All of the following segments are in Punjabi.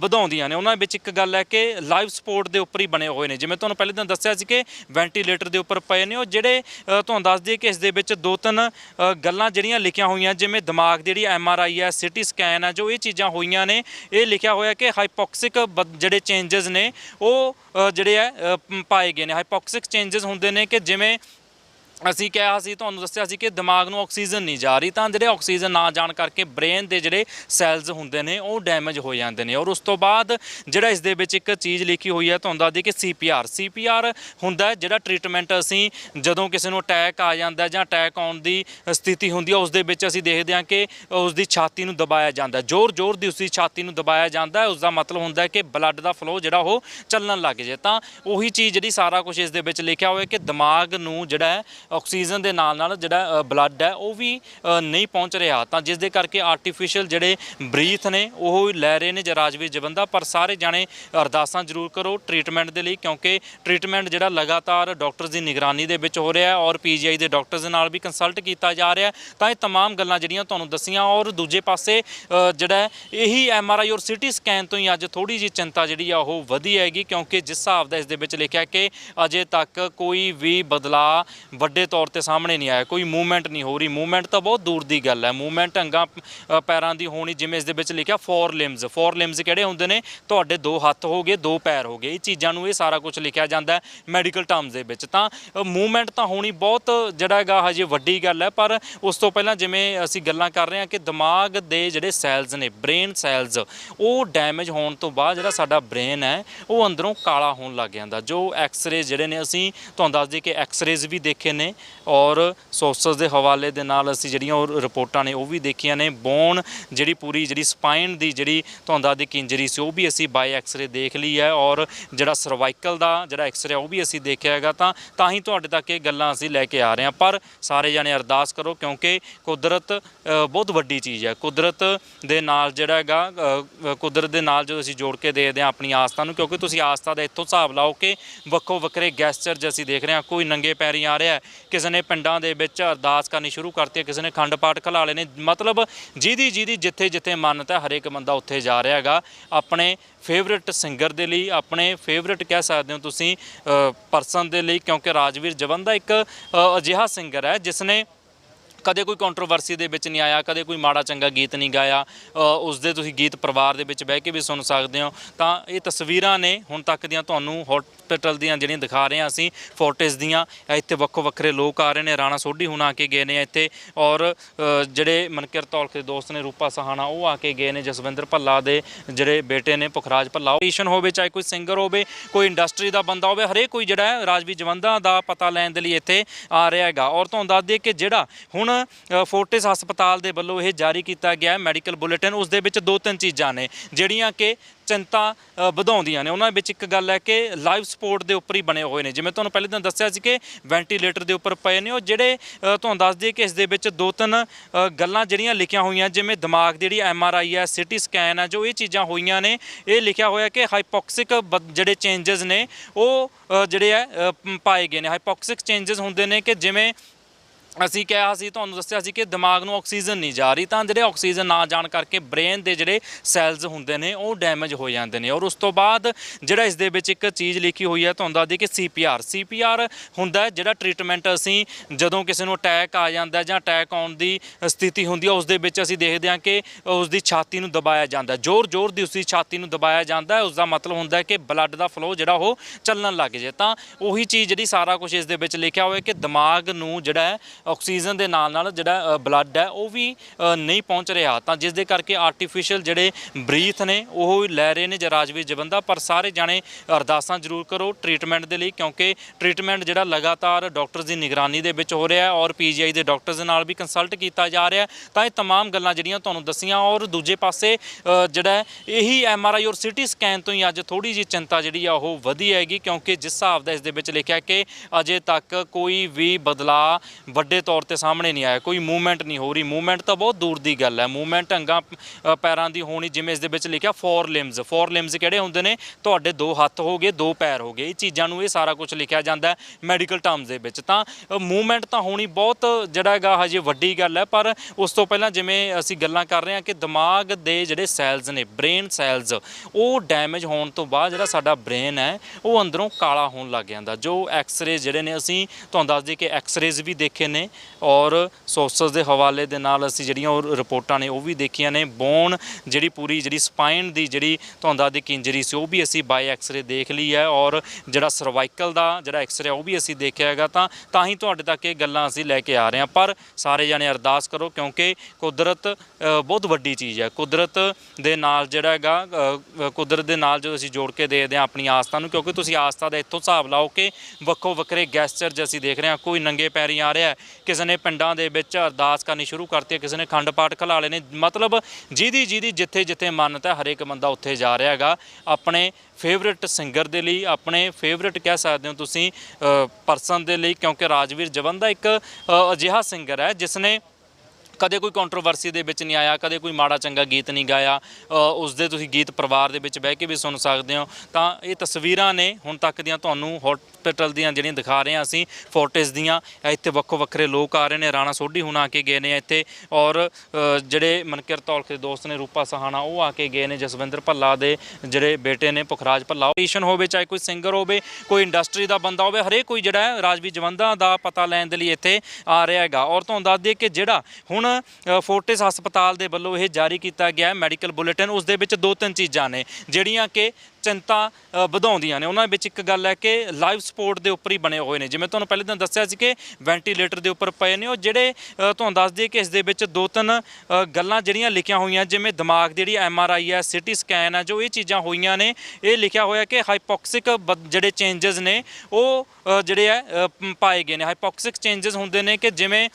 ਵਧਾਉਂਦੀਆਂ ਨੇ। ਉਹਨਾਂ ਵਿੱਚ ਇੱਕ ਗੱਲ ਹੈ ਕਿ ਲਾਈਫ ਸਪੋਰਟ ਦੇ ਉੱਪਰ ਹੀ ਬਣੇ ਹੋਏ ਨੇ। ਜਿਵੇਂ ਤੁਹਾਨੂੰ ਪਹਿਲੇ ਦਿਨ ਦੱਸਿਆ ਸੀ ਕਿ ਵੈਂਟੀਲੇਟਰ ਦੇ ਉੱਪਰ ਪਏ ਨੇ। ਉਹ ਜਿਹੜੇ ਤੁਹਾਨੂੰ ਦੱਸ ਦਈਏ ਕਿ ਇਸ ਦੇ ਵਿੱਚ ਦੋ ਤਿੰਨ ਗੱਲਾਂ ਜਿਹੜੀਆਂ ਲਿਖੀਆਂ ਹੋਈਆਂ, ਜਿਵੇਂ ਦਿਮਾਗ ਦੀ ਜਿਹੜੀ ਐਮ ਆਰ ਆਈ ਹੈ ਸਿਟੀ ਸਕੈਨ ਹੈ, ਜੋ ਇਹ ਚੀਜ਼ਾਂ ਹੋਈਆਂ ਨੇ, ਇਹ ਲਿਖਿਆ ਹੋਇਆ ਕਿ ਹਾਈਪੋਕਸਿਕ ਜਿਹੜੇ ਚੇਂਜਸ ਨੇ, ਉਹ ਜਿਹੜੇ ਹੈ ਪਾਏ ਗਏ ਨੇ। ਹਾਈਪੋਕਸਿਕ ਚੇਂਜਸ ਹੁੰਦੇ ਨੇ ਕਿ ਜਿਵੇਂ ਅਸੀਂ ਕਿਹਾ ਸੀ, ਤੁਹਾਨੂੰ ਦੱਸਿਆ ਸੀ ਕਿ ਦਿਮਾਗ ਨੂੰ ਆਕਸੀਜਨ ਨਹੀਂ ਜਾ ਰਹੀ, ਤਾਂ ਜਿਹੜੇ ਆਕਸੀਜਨ ਨਾ ਜਾਣ ਕਰਕੇ ਬ੍ਰੇਨ ਦੇ ਜਿਹੜੇ ਸੈਲਸ ਹੁੰਦੇ ਨੇ, ਉਹ ਡੈਮੇਜ ਹੋ ਜਾਂਦੇ ਨੇ। ਔਰ ਉਸ ਤੋਂ ਬਾਅਦ ਜਿਹੜਾ ਇਸ ਦੇ ਵਿੱਚ ਇੱਕ ਚੀਜ਼ ਲਿਖੀ ਹੋਈ ਹੈ, ਤੁਹਾਨੂੰ ਦੱਸਦੀ ਕਿ ਸੀਪੀਆਰ। ਸੀਪੀਆਰ ਹੁੰਦਾ ਜਿਹੜਾ ਟ੍ਰੀਟਮੈਂਟ ਅਸੀਂ ਜਦੋਂ ਕਿਸੇ ਨੂੰ ਅਟੈਕ ਆ ਜਾਂਦਾ ਜਾਂ ਅਟੈਕ ਆਉਣ ਦੀ ਸਥਿਤੀ ਹੁੰਦੀ ਹੈ, ਉਸ ਦੇ ਵਿੱਚ ਅਸੀਂ ਦੇਖਦੇ ਹਾਂ ਕਿ ਉਸ ਦੀ ਛਾਤੀ ਨੂੰ ਦਬਾਇਆ ਜਾਂਦਾ ਜ਼ੋਰ-ਜ਼ੋਰ ਦੀ ਉਸ ਦੀ ਛਾਤੀ ਨੂੰ ਦਬਾਇਆ ਜਾਂਦਾ ਹੈ, ਉਸ ਦਾ ਮਤਲਬ ਹੁੰਦਾ ਹੈ ਕਿ ਬਲੱਡ ਦਾ ਫਲੋ ਜਿਹੜਾ ਉਹ ਚੱਲਣ ਲੱਗ ਜੇ ਤਾਂ ਉਹੀ ਚੀਜ਼ ਜਿਹੜੀ ਸਾਰਾ ਕੁਝ ਇਸ ਦੇ ਵਿੱਚ ਲਿਖਿਆ ਹੋਇਆ ਕਿ ਦਿਮਾਗ ਨੂੰ ਜਿਹੜਾ ਹੈ ਆਕਸੀਜਨ ਦੇ ਨਾਲ ਨਾਲ ਜਿਹੜਾ ਬਲੱਡ ਹੈ ਉਹ ਵੀ ਅ, ਨਹੀਂ ਪਹੁੰਚ ਰਿਹਾ ਤਾਂ ਜਿਸ ਦੇ ਕਰਕੇ ਆਰਟੀਫੀਸ਼ੀਅਲ ਜਿਹੜੇ ਬਰੀਥ ਨੇ ਉਹ ਲੈ ਰਹੇ ਨੇ ਜਰਾਜਵੀਰ ਜਵੰਦਾ ਪਰ ਸਾਰੇ ਜਾਣੇ ਅਰਦਾਸਾਂ ਜ਼ਰੂਰ ਕਰੋ ਟ੍ਰੀਟਮੈਂਟ ਦੇ ਲਈ ਕਿਉਂਕਿ ਟ੍ਰੀਟਮੈਂਟ ਜਿਹੜਾ ਲਗਾਤਾਰ ਡਾਕਟਰਸ ਦੀ ਨਿਗਰਾਨੀ ਦੇ ਵਿੱਚ ਹੋ ਰਿਹਾ ਹੈ ਔਰ ਪੀਜੀਆਈ ਦੇ ਡਾਕਟਰਸ ਦੇ ਨਾਲ ਵੀ ਕੰਸਲਟ ਕੀਤਾ ਜਾ ਰਿਹਾ ਹੈ ਤਾਂ ਇਹ तमाम ਗੱਲਾਂ ਜਿਹੜੀਆਂ ਤੁਹਾਨੂੰ ਦੱਸੀਆਂ ਔਰ ਦੂਜੇ ਪਾਸੇ ਅ, ਜਿਹੜਾ ਹੈ, ਇਹੀ ਐਮਆਰਆਈ ਔਰ ਸਿਟੀ ਸਕੈਨ ਤੋਂ ਹੀ ਅੱਜ ਥੋੜੀ ਜੀ ਚਿੰਤਾ ਜਿਹੜੀ ਆ ਉਹ ਵਧੀ ਹੈਗੀ ਕਿਉਂਕਿ ਜਿਸ ਹਿਸਾਬ ਦਾ ਇਸ ਦੇ ਵਿੱਚ ਲਿਖਿਆ ਕਿ ਅਜੇ ਤੱਕ ਕੋਈ ਵੀ ਬਦਲਾਅ ਵੱਡੇ ਵੱਡੇ ਤੌਰ ਤੇ ਸਾਹਮਣੇ ਨਹੀਂ ਆਇਆ, ਕੋਈ ਮੂਵਮੈਂਟ ਨਹੀਂ ਹੋ ਰਹੀ। ਮੂਵਮੈਂਟ ਤਾਂ ਬਹੁਤ ਦੂਰ ਦੀ ਗੱਲ ਹੈ। ਮੂਵਮੈਂਟ ਅੰਗਾਂ ਪੈਰਾਂ ਦੀ ਹੋਣੀ, ਜਿਵੇਂ ਇਸ ਦੇ ਵਿੱਚ ਲਿਖਿਆ ਫੋਰ ਲਿੰਬਸ ਫੋਰ ਲਿੰਬਸ ਕਿਹੜੇ ਹੁੰਦੇ ਨੇ? ਤੁਹਾਡੇ ਦੋ ਹੱਥ ਹੋ ਗਏ, ਦੋ ਪੈਰ ਹੋ ਗਏ। ਇਹ ਚੀਜ਼ਾਂ ਨੂੰ ਇਹ ਸਾਰਾ ਕੁਝ ਲਿਖਿਆ ਜਾਂਦਾ ਮੈਡੀਕਲ ਟਰਮਸ ਦੇ ਵਿੱਚ। ਤਾਂ ਮੂਵਮੈਂਟ ਤਾਂ ਹੋਣੀ ਬਹੁਤ ਜਿਹੜਾ ਹੈਗਾ ਹਜੇ ਵੱਡੀ ਗੱਲ ਹੈ, ਪਰ ਉਸ ਤੋਂ ਪਹਿਲਾਂ ਜਿਵੇਂ ਅਸੀਂ ਗੱਲਾਂ ਕਰ ਰਹੇ ਹਾਂ ਕਿ ਦਿਮਾਗ ਦੇ ਜਿਹੜੇ ਸੈਲਸ ਨੇ ਬ੍ਰੇਨ ਸੈਲਸ ਉਹ ਡੈਮੇਜ ਹੋਣ ਤੋਂ ਬਾਅਦ ਜਿਹੜਾ ਸਾਡਾ ਬ੍ਰੇਨ ਹੈ, ਉਹ ਅੰਦਰੋਂ ਕਾਲਾ ਹੋਣ ਲੱਗ ਜਾਂਦਾ। ਜੋ ਐਕਸ-ਰੇ ਜਿਹੜੇ ਨੇ, ਅਸੀਂ ਤੁਹਾਨੂੰ ਦੱਸ ਦਈਏ ਕਿ ਐਕਸ-ਰੇਜ਼ ਵੀ ਦੇਖੇ ਨੇ ਔਰ ਸੋਰਸਸ ਦੇ ਹਵਾਲੇ ਦੇ ਨਾਲ ਅਸੀਂ ਜਿਹੜੀਆਂ ਉਹ ਰਿਪੋਰਟਾਂ ਨੇ ਉਹ ਵੀ ਦੇਖੀਆਂ ਨੇ। ਬੋਨ ਜਿਹੜੀ ਪੂਰੀ ਜਿਹੜੀ ਸਪਾਈਨ ਦੀ ਜਿਹੜੀ ਤੁਹਾਨੂੰ ਦੱਸ ਦਈਏ ਸੀ, ਉਹ ਵੀ ਅਸੀਂ ਬਾਈ ਐਕਸ-ਰੇ ਦੇਖ ਲਈ ਹੈ ਔਰ ਜਿਹੜਾ ਸਰਵਾਈਕਲ ਦਾ ਜਿਹੜਾ ਐਕਸ-ਰੇ ਉਹ ਵੀ ਅਸੀਂ ਦੇਖਿਆ ਹੈਗਾ ਤਾਂ ਤਾਂ ਹੀ ਤੁਹਾਡੇ ਤੱਕ ਇਹ ਗੱਲਾਂ ਅਸੀਂ ਲੈ ਕੇ ਆ ਰਹੇ ਹਾਂ। ਪਰ ਸਾਰੇ ਜਾਣੇ ਅਰਦਾਸ ਕਰੋ ਕਿਉਂਕਿ ਕੁਦਰਤ ਬਹੁਤ ਵੱਡੀ ਚੀਜ਼ ਹੈ। ਕੁਦਰਤ ਦੇ ਨਾਲ ਜਿਹੜਾ ਹੈਗਾ ਕੁਦਰਤ ਦੇ ਨਾਲ ਜਦੋਂ ਅਸੀਂ ਜੋੜ ਕੇ ਦੇਖਦੇ ਹਾਂ ਆਪਣੀ ਆਸਥਾ ਨੂੰ, ਕਿਉਂਕਿ ਤੁਸੀਂ ਆਸਥਾ ਦਾ ਇੱਥੋਂ ਹਿਸਾਬ ਲਾਓ ਕਿ ਵੱਖੋ ਵੱਖਰੇ ਗੈਸਚਰ ਜੇ ਅਸੀਂ ਦੇਖ ਰਹੇ ਹਾਂ, ਕੋਈ ਨੰਗੇ ਪੈਰੀ ਆ ਰਿਹਾ ਕਿਸੇ ਨੇ ਪਿੰਡਾਂ ਦੇ ਵਿੱਚ ਅਰਦਾਸ ਕਰਨੀ ਸ਼ੁਰੂ ਕਰਤੀ ਹੈ ਕਿਸੇ ਨੇ ਖੰਡ ਪਾਠ ਖਲਾ ਲਏ ਨੇ ਮਤਲਬ ਜਿਹਦੀ ਜਿਹਦੀ ਜਿੱਥੇ ਜਿੱਥੇ ਮੰਨਤ ਹੈ ਹਰੇਕ ਬੰਦਾ ਉੱਥੇ ਜਾ ਰਿਹਾ ਹੈਗਾ। ਆਪਣੇ ਫੇਵਰਿਟ ਸਿੰਗਰ ਦੇ ਲਈ, ਆਪਣੇ ਫੇਵਰਿਟ ਕਹਿ ਸਕਦੇ ਹੋ ਤੁਸੀਂ ਪਰਸਨ ਦੇ ਲਈ, ਕਿਉਂਕਿ ਰਾਜਵੀਰ ਜਵੰਦਾ ਇੱਕ ਅਜਿਹਾ ਸਿੰਗਰ ਹੈ ਜਿਸ ਨੇ ਕਦੇ ਕੋਈ ਕੰਟਰੋਵਰਸੀ ਦੇ ਵਿੱਚ ਨਹੀਂ ਆਇਆ ਕਦੇ ਕੋਈ ਮਾੜਾ ਚੰਗਾ ਗੀਤ ਨਹੀਂ ਗਾਇਆ ਅ, ਉਸ ਦੇ ਤੁਸੀਂ ਗੀਤ ਪਰਿਵਾਰ ਦੇ ਵਿੱਚ ਬਹਿ ਕੇ ਵੀ ਸੁਣ ਸਕਦੇ ਹੋ। ਤਾਂ ਇਹ ਤਸਵੀਰਾਂ ਨੇ ਹੁਣ ਤੱਕ ਦੀਆਂ ਤੁਹਾਨੂੰ ਹਸਪੀਟਲ ਦੀਆਂ ਜਿਹੜੀਆਂ ਦਿਖਾ ਰਹੇ ਹਾਂ ਅਸੀਂ ਫੋਟੇਜ ਦੀਆਂ ਇੱਥੇ ਵੱਖੋ ਵੱਖਰੇ ਲੋਕ ਆ ਰਹੇ ਨੇ ਰਾਣਾ ਸੋਢੀ ਹੁਣ ਆ ਕੇ ਗਏ ਨੇ ਇੱਥੇ ਔਰ ਜਿਹੜੇ ਮਨਕਿਰ ਤੌਲਖ ਦੇ ਦੋਸਤ ਨੇ ਰੂਪਾ ਸਹਾਣਾ ਉਹ ਆ ਕੇ ਗਏ ਨੇ ਜਸਵਿੰਦਰ ਭੱਲਾ ਦੇ ਜਿਹੜੇ ਬੇਟੇ ਨੇ ਪੁਖਰਾਜ ਭੱਲਾ। ਪੋਲੀਟੀਸ਼ਨ ਹੋਵੇ ਚਾਹੇ ਕੋਈ ਸਿੰਗਰ ਹੋਵੇ ਕੋਈ ਇੰਡਸਟਰੀ ਦਾ ਬੰਦਾ ਹੋਵੇ ਹਰੇਕ ਕੋਈ ਜਿਹੜਾ ਰਾਜਵੀ ਰਾਜਵੀਰ ਦਾ ਪਤਾ ਲੈਣ ਦੇ ਲਈ ਇੱਥੇ ਆ ਰਿਹਾ ਹੈਗਾ। ਔਰ ਤੁਹਾਨੂੰ ਦੱਸ ਦਈਏ ਕਿ ਜਿਹੜਾ ਹੁਣ ਫੋਰਟਿਸ ਹਸਪਤਾਲ ਦੇ ਵੱਲੋਂ ਇਹ ਜਾਰੀ ਕੀਤਾ ਗਿਆ ਹੈ ਮੈਡੀਕਲ ਬੁਲੇਟਿਨ। ਉਸ ਦੇ ਵਿੱਚ ਦੋ ਤਿੰਨ ਚੀਜ਼ਾਂ ਨੇ, ਜਿਹੜੀਆਂ ਕਿ ਚਿੰਤਾ ਵਧਾਉਂਦੀਆਂ ਨੇ। ਉਹਨਾਂ ਵਿੱਚ ਇੱਕ ਗੱਲ ਹੈ ਕਿ ਲਾਈਫ ਸਪੋਰਟ ਦੇ ਉੱਪਰ ਹੀ ਬਣੇ ਹੋਏ ਨੇ। ਜਿਵੇਂ ਤੁਹਾਨੂੰ ਪਹਿਲੇ ਦਿਨ ਦੱਸਿਆ ਸੀ ਕਿ ਵੈਂਟੀਲੇਟਰ ਦੇ ਉੱਪਰ ਪਏ ਨੇ। ਉਹ ਜਿਹੜੇ ਤੁਹਾਨੂੰ ਦੱਸ ਦਈਏ ਕਿ ਇਸ ਦੇ ਵਿੱਚ ਦੋ ਤਿੰਨ ਗੱਲਾਂ ਜਿਹੜੀਆਂ ਲਿਖੀਆਂ ਹੋਈਆਂ, ਜਿਵੇਂ ਦਿਮਾਗ ਦੀ ਜਿਹੜੀ ਐਮ ਆਰ ਆਈ ਹੈ ਸਿਟੀ ਸਕੈਨ ਹੈ, ਜੋ ਇਹ ਚੀਜ਼ਾਂ ਹੋਈਆਂ ਨੇ, ਇਹ ਲਿਖਿਆ ਹੋਇਆ ਕਿ ਹਾਈਪੋਕਸਿਕ ਜਿਹੜੇ ਚੇਂਜਸ ਨੇ, ਉਹ ਜਿਹੜੇ ਹੈ ਪਾਏ ਗਏ ਨੇ। ਹਾਈਪੋਕਸਿਕ ਚੇਂਜਸ ਹੁੰਦੇ ਨੇ ਕਿ ਜਿਵੇਂ ਅਸੀਂ ਕਿਹਾ ਸੀ, ਤੁਹਾਨੂੰ ਦੱਸਿਆ ਸੀ ਕਿ ਦਿਮਾਗ ਨੂੰ ਆਕਸੀਜਨ ਨਹੀਂ ਜਾ ਰਹੀ, ਤਾਂ ਜਿਹੜੇ ਆਕਸੀਜਨ ਨਾ ਜਾਣ ਕਰਕੇ ਬ੍ਰੇਨ ਦੇ ਜਿਹੜੇ ਸੈਲਸ ਹੁੰਦੇ ਨੇ, ਉਹ ਡੈਮੇਜ ਹੋ ਜਾਂਦੇ ਨੇ। ਔਰ ਉਸ ਤੋਂ ਬਾਅਦ ਜਿਹੜਾ ਇਸ ਦੇ ਵਿੱਚ ਇੱਕ ਚੀਜ਼ ਲਿਖੀ ਹੋਈ ਹੈ, ਤੁਹਾਨੂੰ ਦੱਸ ਦਈਏ ਕਿ ਸੀਪੀਆਰ। ਸੀਪੀਆਰ ਹੁੰਦਾ ਜਿਹੜਾ ਟ੍ਰੀਟਮੈਂਟ ਅਸੀਂ ਜਦੋਂ ਕਿਸੇ ਨੂੰ ਅਟੈਕ ਆ ਜਾਂਦਾ ਜਾਂ ਅਟੈਕ ਆਉਣ ਦੀ ਸਥਿਤੀ ਹੁੰਦੀ ਹੈ, ਉਸ ਦੇ ਵਿੱਚ ਅਸੀਂ ਦੇਖਦੇ ਹਾਂ ਕਿ ਉਸ ਦੀ ਛਾਤੀ ਨੂੰ ਦਬਾਇਆ ਜਾਂਦਾ ਜ਼ੋਰ-ਜ਼ੋਰ ਦੀ ਉਸ ਦੀ ਛਾਤੀ ਨੂੰ ਦਬਾਇਆ ਜਾਂਦਾ ਹੈ ਉਸ ਦਾ ਮਤਲਬ ਹੁੰਦਾ ਹੈ ਕਿ ਬਲੱਡ ਦਾ ਫਲੋ ਜਿਹੜਾ ਉਹ ਚੱਲਣ ਲੱਗ ਜੇ ਤਾਂ ਉਹੀ ਚੀਜ਼ ਜਿਹੜੀ ਸਾਰਾ ਕੁਝ ਇਸ ਦੇ ਵਿੱਚ ਲਿਖਿਆ ਹੋਇਆ ਕਿ ਦਿਮਾਗ ਨੂੰ ਜਿਹੜਾ ਆਕਸੀਜਨ ਦੇ ਨਾਲ ਨਾਲ ਜਿਹੜਾ ਬਲੱਡ ਹੈ ਉਹ ਵੀ ਅ, ਨਹੀਂ ਪਹੁੰਚ ਰਿਹਾ ਤਾਂ ਜਿਸ ਦੇ ਕਰਕੇ ਆਰਟੀਫੀਸ਼ੀਅਲ ਜਿਹੜੇ ਬਰੀਥ ਨੇ ਉਹ ਲੈ ਰਹੇ ਨੇ ਜਰਾਜਵੀਰ ਜਵੰਦਾ ਪਰ ਸਾਰੇ ਜਾਣੇ ਅਰਦਾਸਾਂ ਜ਼ਰੂਰ ਕਰੋ ਟ੍ਰੀਟਮੈਂਟ ਦੇ ਲਈ ਕਿਉਂਕਿ ਟ੍ਰੀਟਮੈਂਟ ਜਿਹੜਾ ਲਗਾਤਾਰ ਡਾਕਟਰਸ ਦੀ ਨਿਗਰਾਨੀ ਦੇ ਵਿੱਚ ਹੋ ਰਿਹਾ ਹੈ ਔਰ ਪੀਜੀਆਈ ਦੇ ਡਾਕਟਰਸ ਦੇ ਨਾਲ ਵੀ ਕੰਸਲਟ ਕੀਤਾ ਜਾ ਰਿਹਾ ਹੈ ਤਾਂ ਇਹ तमाम ਗੱਲਾਂ ਜਿਹੜੀਆਂ ਤੁਹਾਨੂੰ ਦੱਸੀਆਂ ਔਰ ਦੂਜੇ ਪਾਸੇ ਅ, ਜਿਹੜਾ ਹੈ, ਇਹੀ ਐਮਆਰਆਈ ਔਰ ਸਿਟੀ ਸਕੈਨ ਤੋਂ ਹੀ ਅੱਜ ਥੋੜੀ ਜੀ ਚਿੰਤਾ ਜਿਹੜੀ ਆ ਉਹ ਵਧੀ ਹੈਗੀ ਕਿਉਂਕਿ ਜਿਸ ਹਿਸਾਬ ਦਾ ਇਸ ਦੇ ਵਿੱਚ ਲਿਖਿਆ ਕਿ ਅਜੇ ਤੱਕ ਕੋਈ ਵੀ ਬਦਲਾਅ ਵੱਡੇ ਵੱਡੇ ਤੌਰ ਤੇ ਸਾਹਮਣੇ ਨਹੀਂ ਆਇਆ, ਕੋਈ ਮੂਵਮੈਂਟ ਨਹੀਂ ਹੋ ਰਹੀ। ਮੂਵਮੈਂਟ ਤਾਂ ਬਹੁਤ ਦੂਰ ਦੀ ਗੱਲ ਹੈ। ਮੂਵਮੈਂਟ ਅੰਗਾਂ ਪੈਰਾਂ ਦੀ ਹੋਣੀ, ਜਿਵੇਂ ਇਸ ਦੇ ਵਿੱਚ ਲਿਖਿਆ ਫੋਰ ਲਿੰਬਸ ਫੋਰ ਲਿੰਬਸ ਕਿਹੜੇ ਹੁੰਦੇ ਨੇ? ਤੁਹਾਡੇ ਦੋ ਹੱਥ ਹੋ ਗਏ, ਦੋ ਪੈਰ ਹੋ ਗਏ। ਇਹ ਚੀਜ਼ਾਂ ਨੂੰ ਇਹ ਸਾਰਾ ਕੁਝ ਲਿਖਿਆ ਜਾਂਦਾ ਹੈ ਮੈਡੀਕਲ ਟਰਮਸ ਦੇ ਵਿੱਚ। ਤਾਂ ਮੂਵਮੈਂਟ ਤਾਂ ਹੋਣੀ ਬਹੁਤ ਜਿਹੜਾ ਹੈਗਾ ਹਜੇ ਵੱਡੀ ਗੱਲ ਹੈ, ਪਰ ਉਸ ਤੋਂ ਪਹਿਲਾਂ ਜਿਵੇਂ ਅਸੀਂ ਗੱਲਾਂ ਕਰ ਰਹੇ ਹਾਂ ਕਿ ਦਿਮਾਗ ਦੇ ਜਿਹੜੇ ਸੈਲਸ ਨੇ ਬ੍ਰੇਨ ਸੈਲਸ ਉਹ ਡੈਮੇਜ ਹੋਣ ਤੋਂ ਬਾਅਦ ਜਿਹੜਾ ਸਾਡਾ ਬ੍ਰੇਨ ਹੈ, ਉਹ ਅੰਦਰੋਂ ਕਾਲਾ ਹੋਣ ਲੱਗ ਜਾਂਦਾ। ਜੋ ਐਕਸ-ਰੇ ਜਿਹੜੇ ਨੇ, ਅਸੀਂ ਤੁਹਾਨੂੰ ਦੱਸ ਦਈਏ ਕਿ ਐਕਸ-ਰੇਜ਼ ਵੀ ਦੇਖੇ ਨੇ ਔਰ ਸੋਰਸਸ ਦੇ ਹਵਾਲੇ ਦੇ ਨਾਲ ਅਸੀਂ ਜਿਹੜੀਆਂ ਉਹ ਰਿਪੋਰਟਾਂ ਨੇ ਉਹ ਵੀ ਦੇਖੀਆਂ ਨੇ। ਬੋਨ ਜਿਹੜੀ ਪੂਰੀ ਜਿਹੜੀ ਸਪਾਈਨ ਦੀ ਜਿਹੜੀ ਤੁਹਾਨੂੰ ਦੱਸ ਇੰਜਰੀ ਸੀ, ਉਹ ਵੀ ਅਸੀਂ ਬਾਈ ਐਕਸ-ਰੇ ਦੇਖ ਲਈ ਹੈ ਔਰ ਜਿਹੜਾ ਸਰਵਾਈਕਲ ਦਾ ਜਿਹੜਾ ਐਕਸ-ਰੇ ਉਹ ਵੀ ਅਸੀਂ ਦੇਖਿਆ ਹੈਗਾ। ਤਾਂ ਤਾਂ ਹੀ ਤੁਹਾਡੇ ਤੱਕ ਇਹ ਗੱਲਾਂ ਅਸੀਂ ਲੈ ਕੇ ਆ ਰਹੇ ਹਾਂ। ਪਰ ਸਾਰੇ ਜਾਣੇ ਅਰਦਾਸ ਕਰੋ ਕਿਉਂਕਿ ਕੁਦਰਤ ਬਹੁਤ ਵੱਡੀ ਚੀਜ਼ ਹੈ। ਕੁਦਰਤ ਦੇ ਨਾਲ ਜਿਹੜਾ ਹੈਗਾ ਕੁਦਰਤ ਦੇ ਨਾਲ ਜਦੋਂ ਅਸੀਂ ਜੋੜ ਕੇ ਦੇਖਦੇ ਹਾਂ ਆਪਣੀ ਆਸਥਾ ਨੂੰ, ਕਿਉਂਕਿ ਤੁਸੀਂ ਆਸਥਾ ਦਾ ਇੱਥੋਂ ਹਿਸਾਬ ਲਾਓ ਕਿ ਵੱਖੋ ਵੱਖਰੇ ਗੈਸਚਰ ਜੇ ਅਸੀਂ ਦੇਖ ਰਹੇ ਹਾਂ, ਕੋਈ ਨੰਗੇ ਪੈਰੀ ਆ ਰਿਹਾ ਕਿਸੇ ਨੇ ਪਿੰਡਾਂ ਦੇ ਵਿੱਚ ਅਰਦਾਸ ਕਰਨੀ ਸ਼ੁਰੂ ਕਰਤੀ ਹੈ, ਕਿਸੇ ਨੇ ਖੰਡ ਪਾਠ ਖਲਾ ਲਏ ਨੇ ਮਤਲਬ ਜਿਹਦੀ ਜਿਹਦੀ ਜਿੱਥੇ ਜਿੱਥੇ ਮੰਨਤ ਹਰੇਕ ਬੰਦਾ ਉੱਥੇ ਜਾ ਰਿਹਾ ਹੈਗਾ, ਆਪਣੇ ਫੇਵਰਿਟ ਸਿੰਗਰ ਦੇ ਲਈ, ਆਪਣੇ ਫੇਵਰਿਟ ਕਹਿ ਸਕਦੇ ਹੋ ਤੁਸੀਂ ਪਰਸਨ ਦੇ ਲਈ, ਕਿਉਂਕਿ ਰਾਜਵੀਰ ਜਵਨ ਦਾ ਇੱਕ ਅਜਿਹਾ ਸਿੰਗਰ ਹੈ ਜਿਸ ਨੇ ਕਦੇ ਕੋਈ ਕੰਟਰੋਵਰਸੀ ਦੇ ਵਿੱਚ ਨਹੀਂ ਆਇਆ ਕਦੇ ਕੋਈ ਮਾੜਾ ਚੰਗਾ ਗੀਤ ਨਹੀਂ ਗਾਇਆ ਅ, ਉਸ ਦੇ ਤੁਸੀਂ ਗੀਤ ਪਰਿਵਾਰ ਦੇ ਵਿੱਚ ਬਹਿ ਕੇ ਵੀ ਸੁਣ ਸਕਦੇ ਹੋ ਤਾਂ ਇਹ ਤਸਵੀਰਾਂ ਨੇ ਹੁਣ ਤੱਕ ਦੀਆਂ ਤੁਹਾਨੂੰ ਹਸਪੀਟਲ ਦੀਆਂ ਜਿਹੜੀਆਂ ਦਿਖਾ ਰਹੇ ਹਾਂ ਅਸੀਂ ਫੋਟੋਜ਼ ਦੀਆਂ ਇੱਥੇ ਵੱਖੋ ਵੱਖਰੇ ਲੋਕ ਆ ਰਹੇ ਨੇ ਰਾਣਾ ਸੋਢੀ ਹੁਣ ਆ ਕੇ ਗਏ ਨੇ ਇੱਥੇ ਔਰ ਜਿਹੜੇ ਮਨਕਿਰ ਤੌਲਖ ਦੇ ਦੋਸਤ ਨੇ ਰੂਪਾ ਸਹਾਣਾ ਉਹ ਆ ਕੇ ਗਏ ਨੇ ਜਸਵਿੰਦਰ ਭੱਲਾ ਦੇ ਜਿਹੜੇ ਬੇਟੇ ਨੇ ਪੁਖਰਾਜ ਭੱਲਾ ਪੀਸ਼ਨ ਹੋਵੇ ਚਾਹੇ ਕੋਈ ਸਿੰਗਰ ਹੋਵੇ ਕੋਈ ਇੰਡਸਟਰੀ ਦਾ ਬੰਦਾ ਹੋਵੇ ਹਰੇਕ ਕੋਈ ਜਿਹੜਾ ਰਾਜਵੀ ਰਾਜਵੀਰ ਦਾ ਪਤਾ ਲੈਣ ਦੇ ਲਈ ਇੱਥੇ ਆ ਰਿਹਾ ਹੈਗਾ ਔਰ ਤੁਹਾਨੂੰ ਦੱਸ ਦਈਏ ਕਿ ਜਿਹੜਾ ਹੁਣ ਅ, ਫੋਰਟਿਸ ਹਸਪਤਾਲ ਦੇ ਵੱਲੋਂ ਇਹ ਜਾਰੀ ਕੀਤਾ ਗਿਆ ਹੈ ਮੈਡੀਕਲ ਬੁਲੇਟਿਨ। ਉਸ ਦੇ ਵਿੱਚ ਦੋ ਤਿੰਨ ਚੀਜ਼ਾਂ ਨੇ ਜਿਹੜੀਆਂ ਕਿ ਚਿੰਤਾ ਵਧਾਉਂਦੀਆਂ ਨੇ। ਉਹਨਾਂ ਵਿੱਚ ਇੱਕ ਗੱਲ ਹੈ ਕਿ ਲਾਈਵ ਸਪੋਰਟ ਦੇ ਉੱਪਰ ਹੀ ਬਣੇ ਹੋਏ ਨੇ। ਜਿਵੇਂ ਤੁਹਾਨੂੰ ਪਹਿਲੇ ਦਿਨ ਦੱਸਿਆ ਸੀ ਕਿ ਵੈਂਟੀਲੇਟਰ ਦੇ ਉੱਪਰ ਪਏ ਨੇ। ਉਹ ਜਿਹੜੇ ਤੁਹਾਨੂੰ ਦੱਸ ਦਈਏ ਕਿ ਇਸ ਦੇ ਵਿੱਚ ਦੋ ਤਿੰਨ ਗੱਲਾਂ ਜਿਹੜੀਆਂ ਲਿਖੀਆਂ ਹੋਈਆਂ ਜਿਵੇਂ ਦਿਮਾਗ ਦੀ ਜਿਹੜੀ ਐਮ ਆਰ ਆਈ ਹੈ ਸਿਟੀ ਸਕੈਨ ਹੈ ਜੋ ਇਹ ਚੀਜ਼ਾਂ ਹੋਈਆਂ ਨੇ ਇਹ ਲਿਖਿਆ ਹੋਇਆ ਕਿ ਹਾਈਪੋਕਸਿਕ ਜਿਹੜੇ ਚੇਂਜਸ ਨੇ ਉਹ ਜਿਹੜੇ ਹੈ ਪਾਏ ਗਏ ਨੇ। ਹਾਈਪੋਕਸਿਕ ਚੇਂਜਸ ਹੁੰਦੇ ਨੇ ਕਿ ਜਿਵੇਂ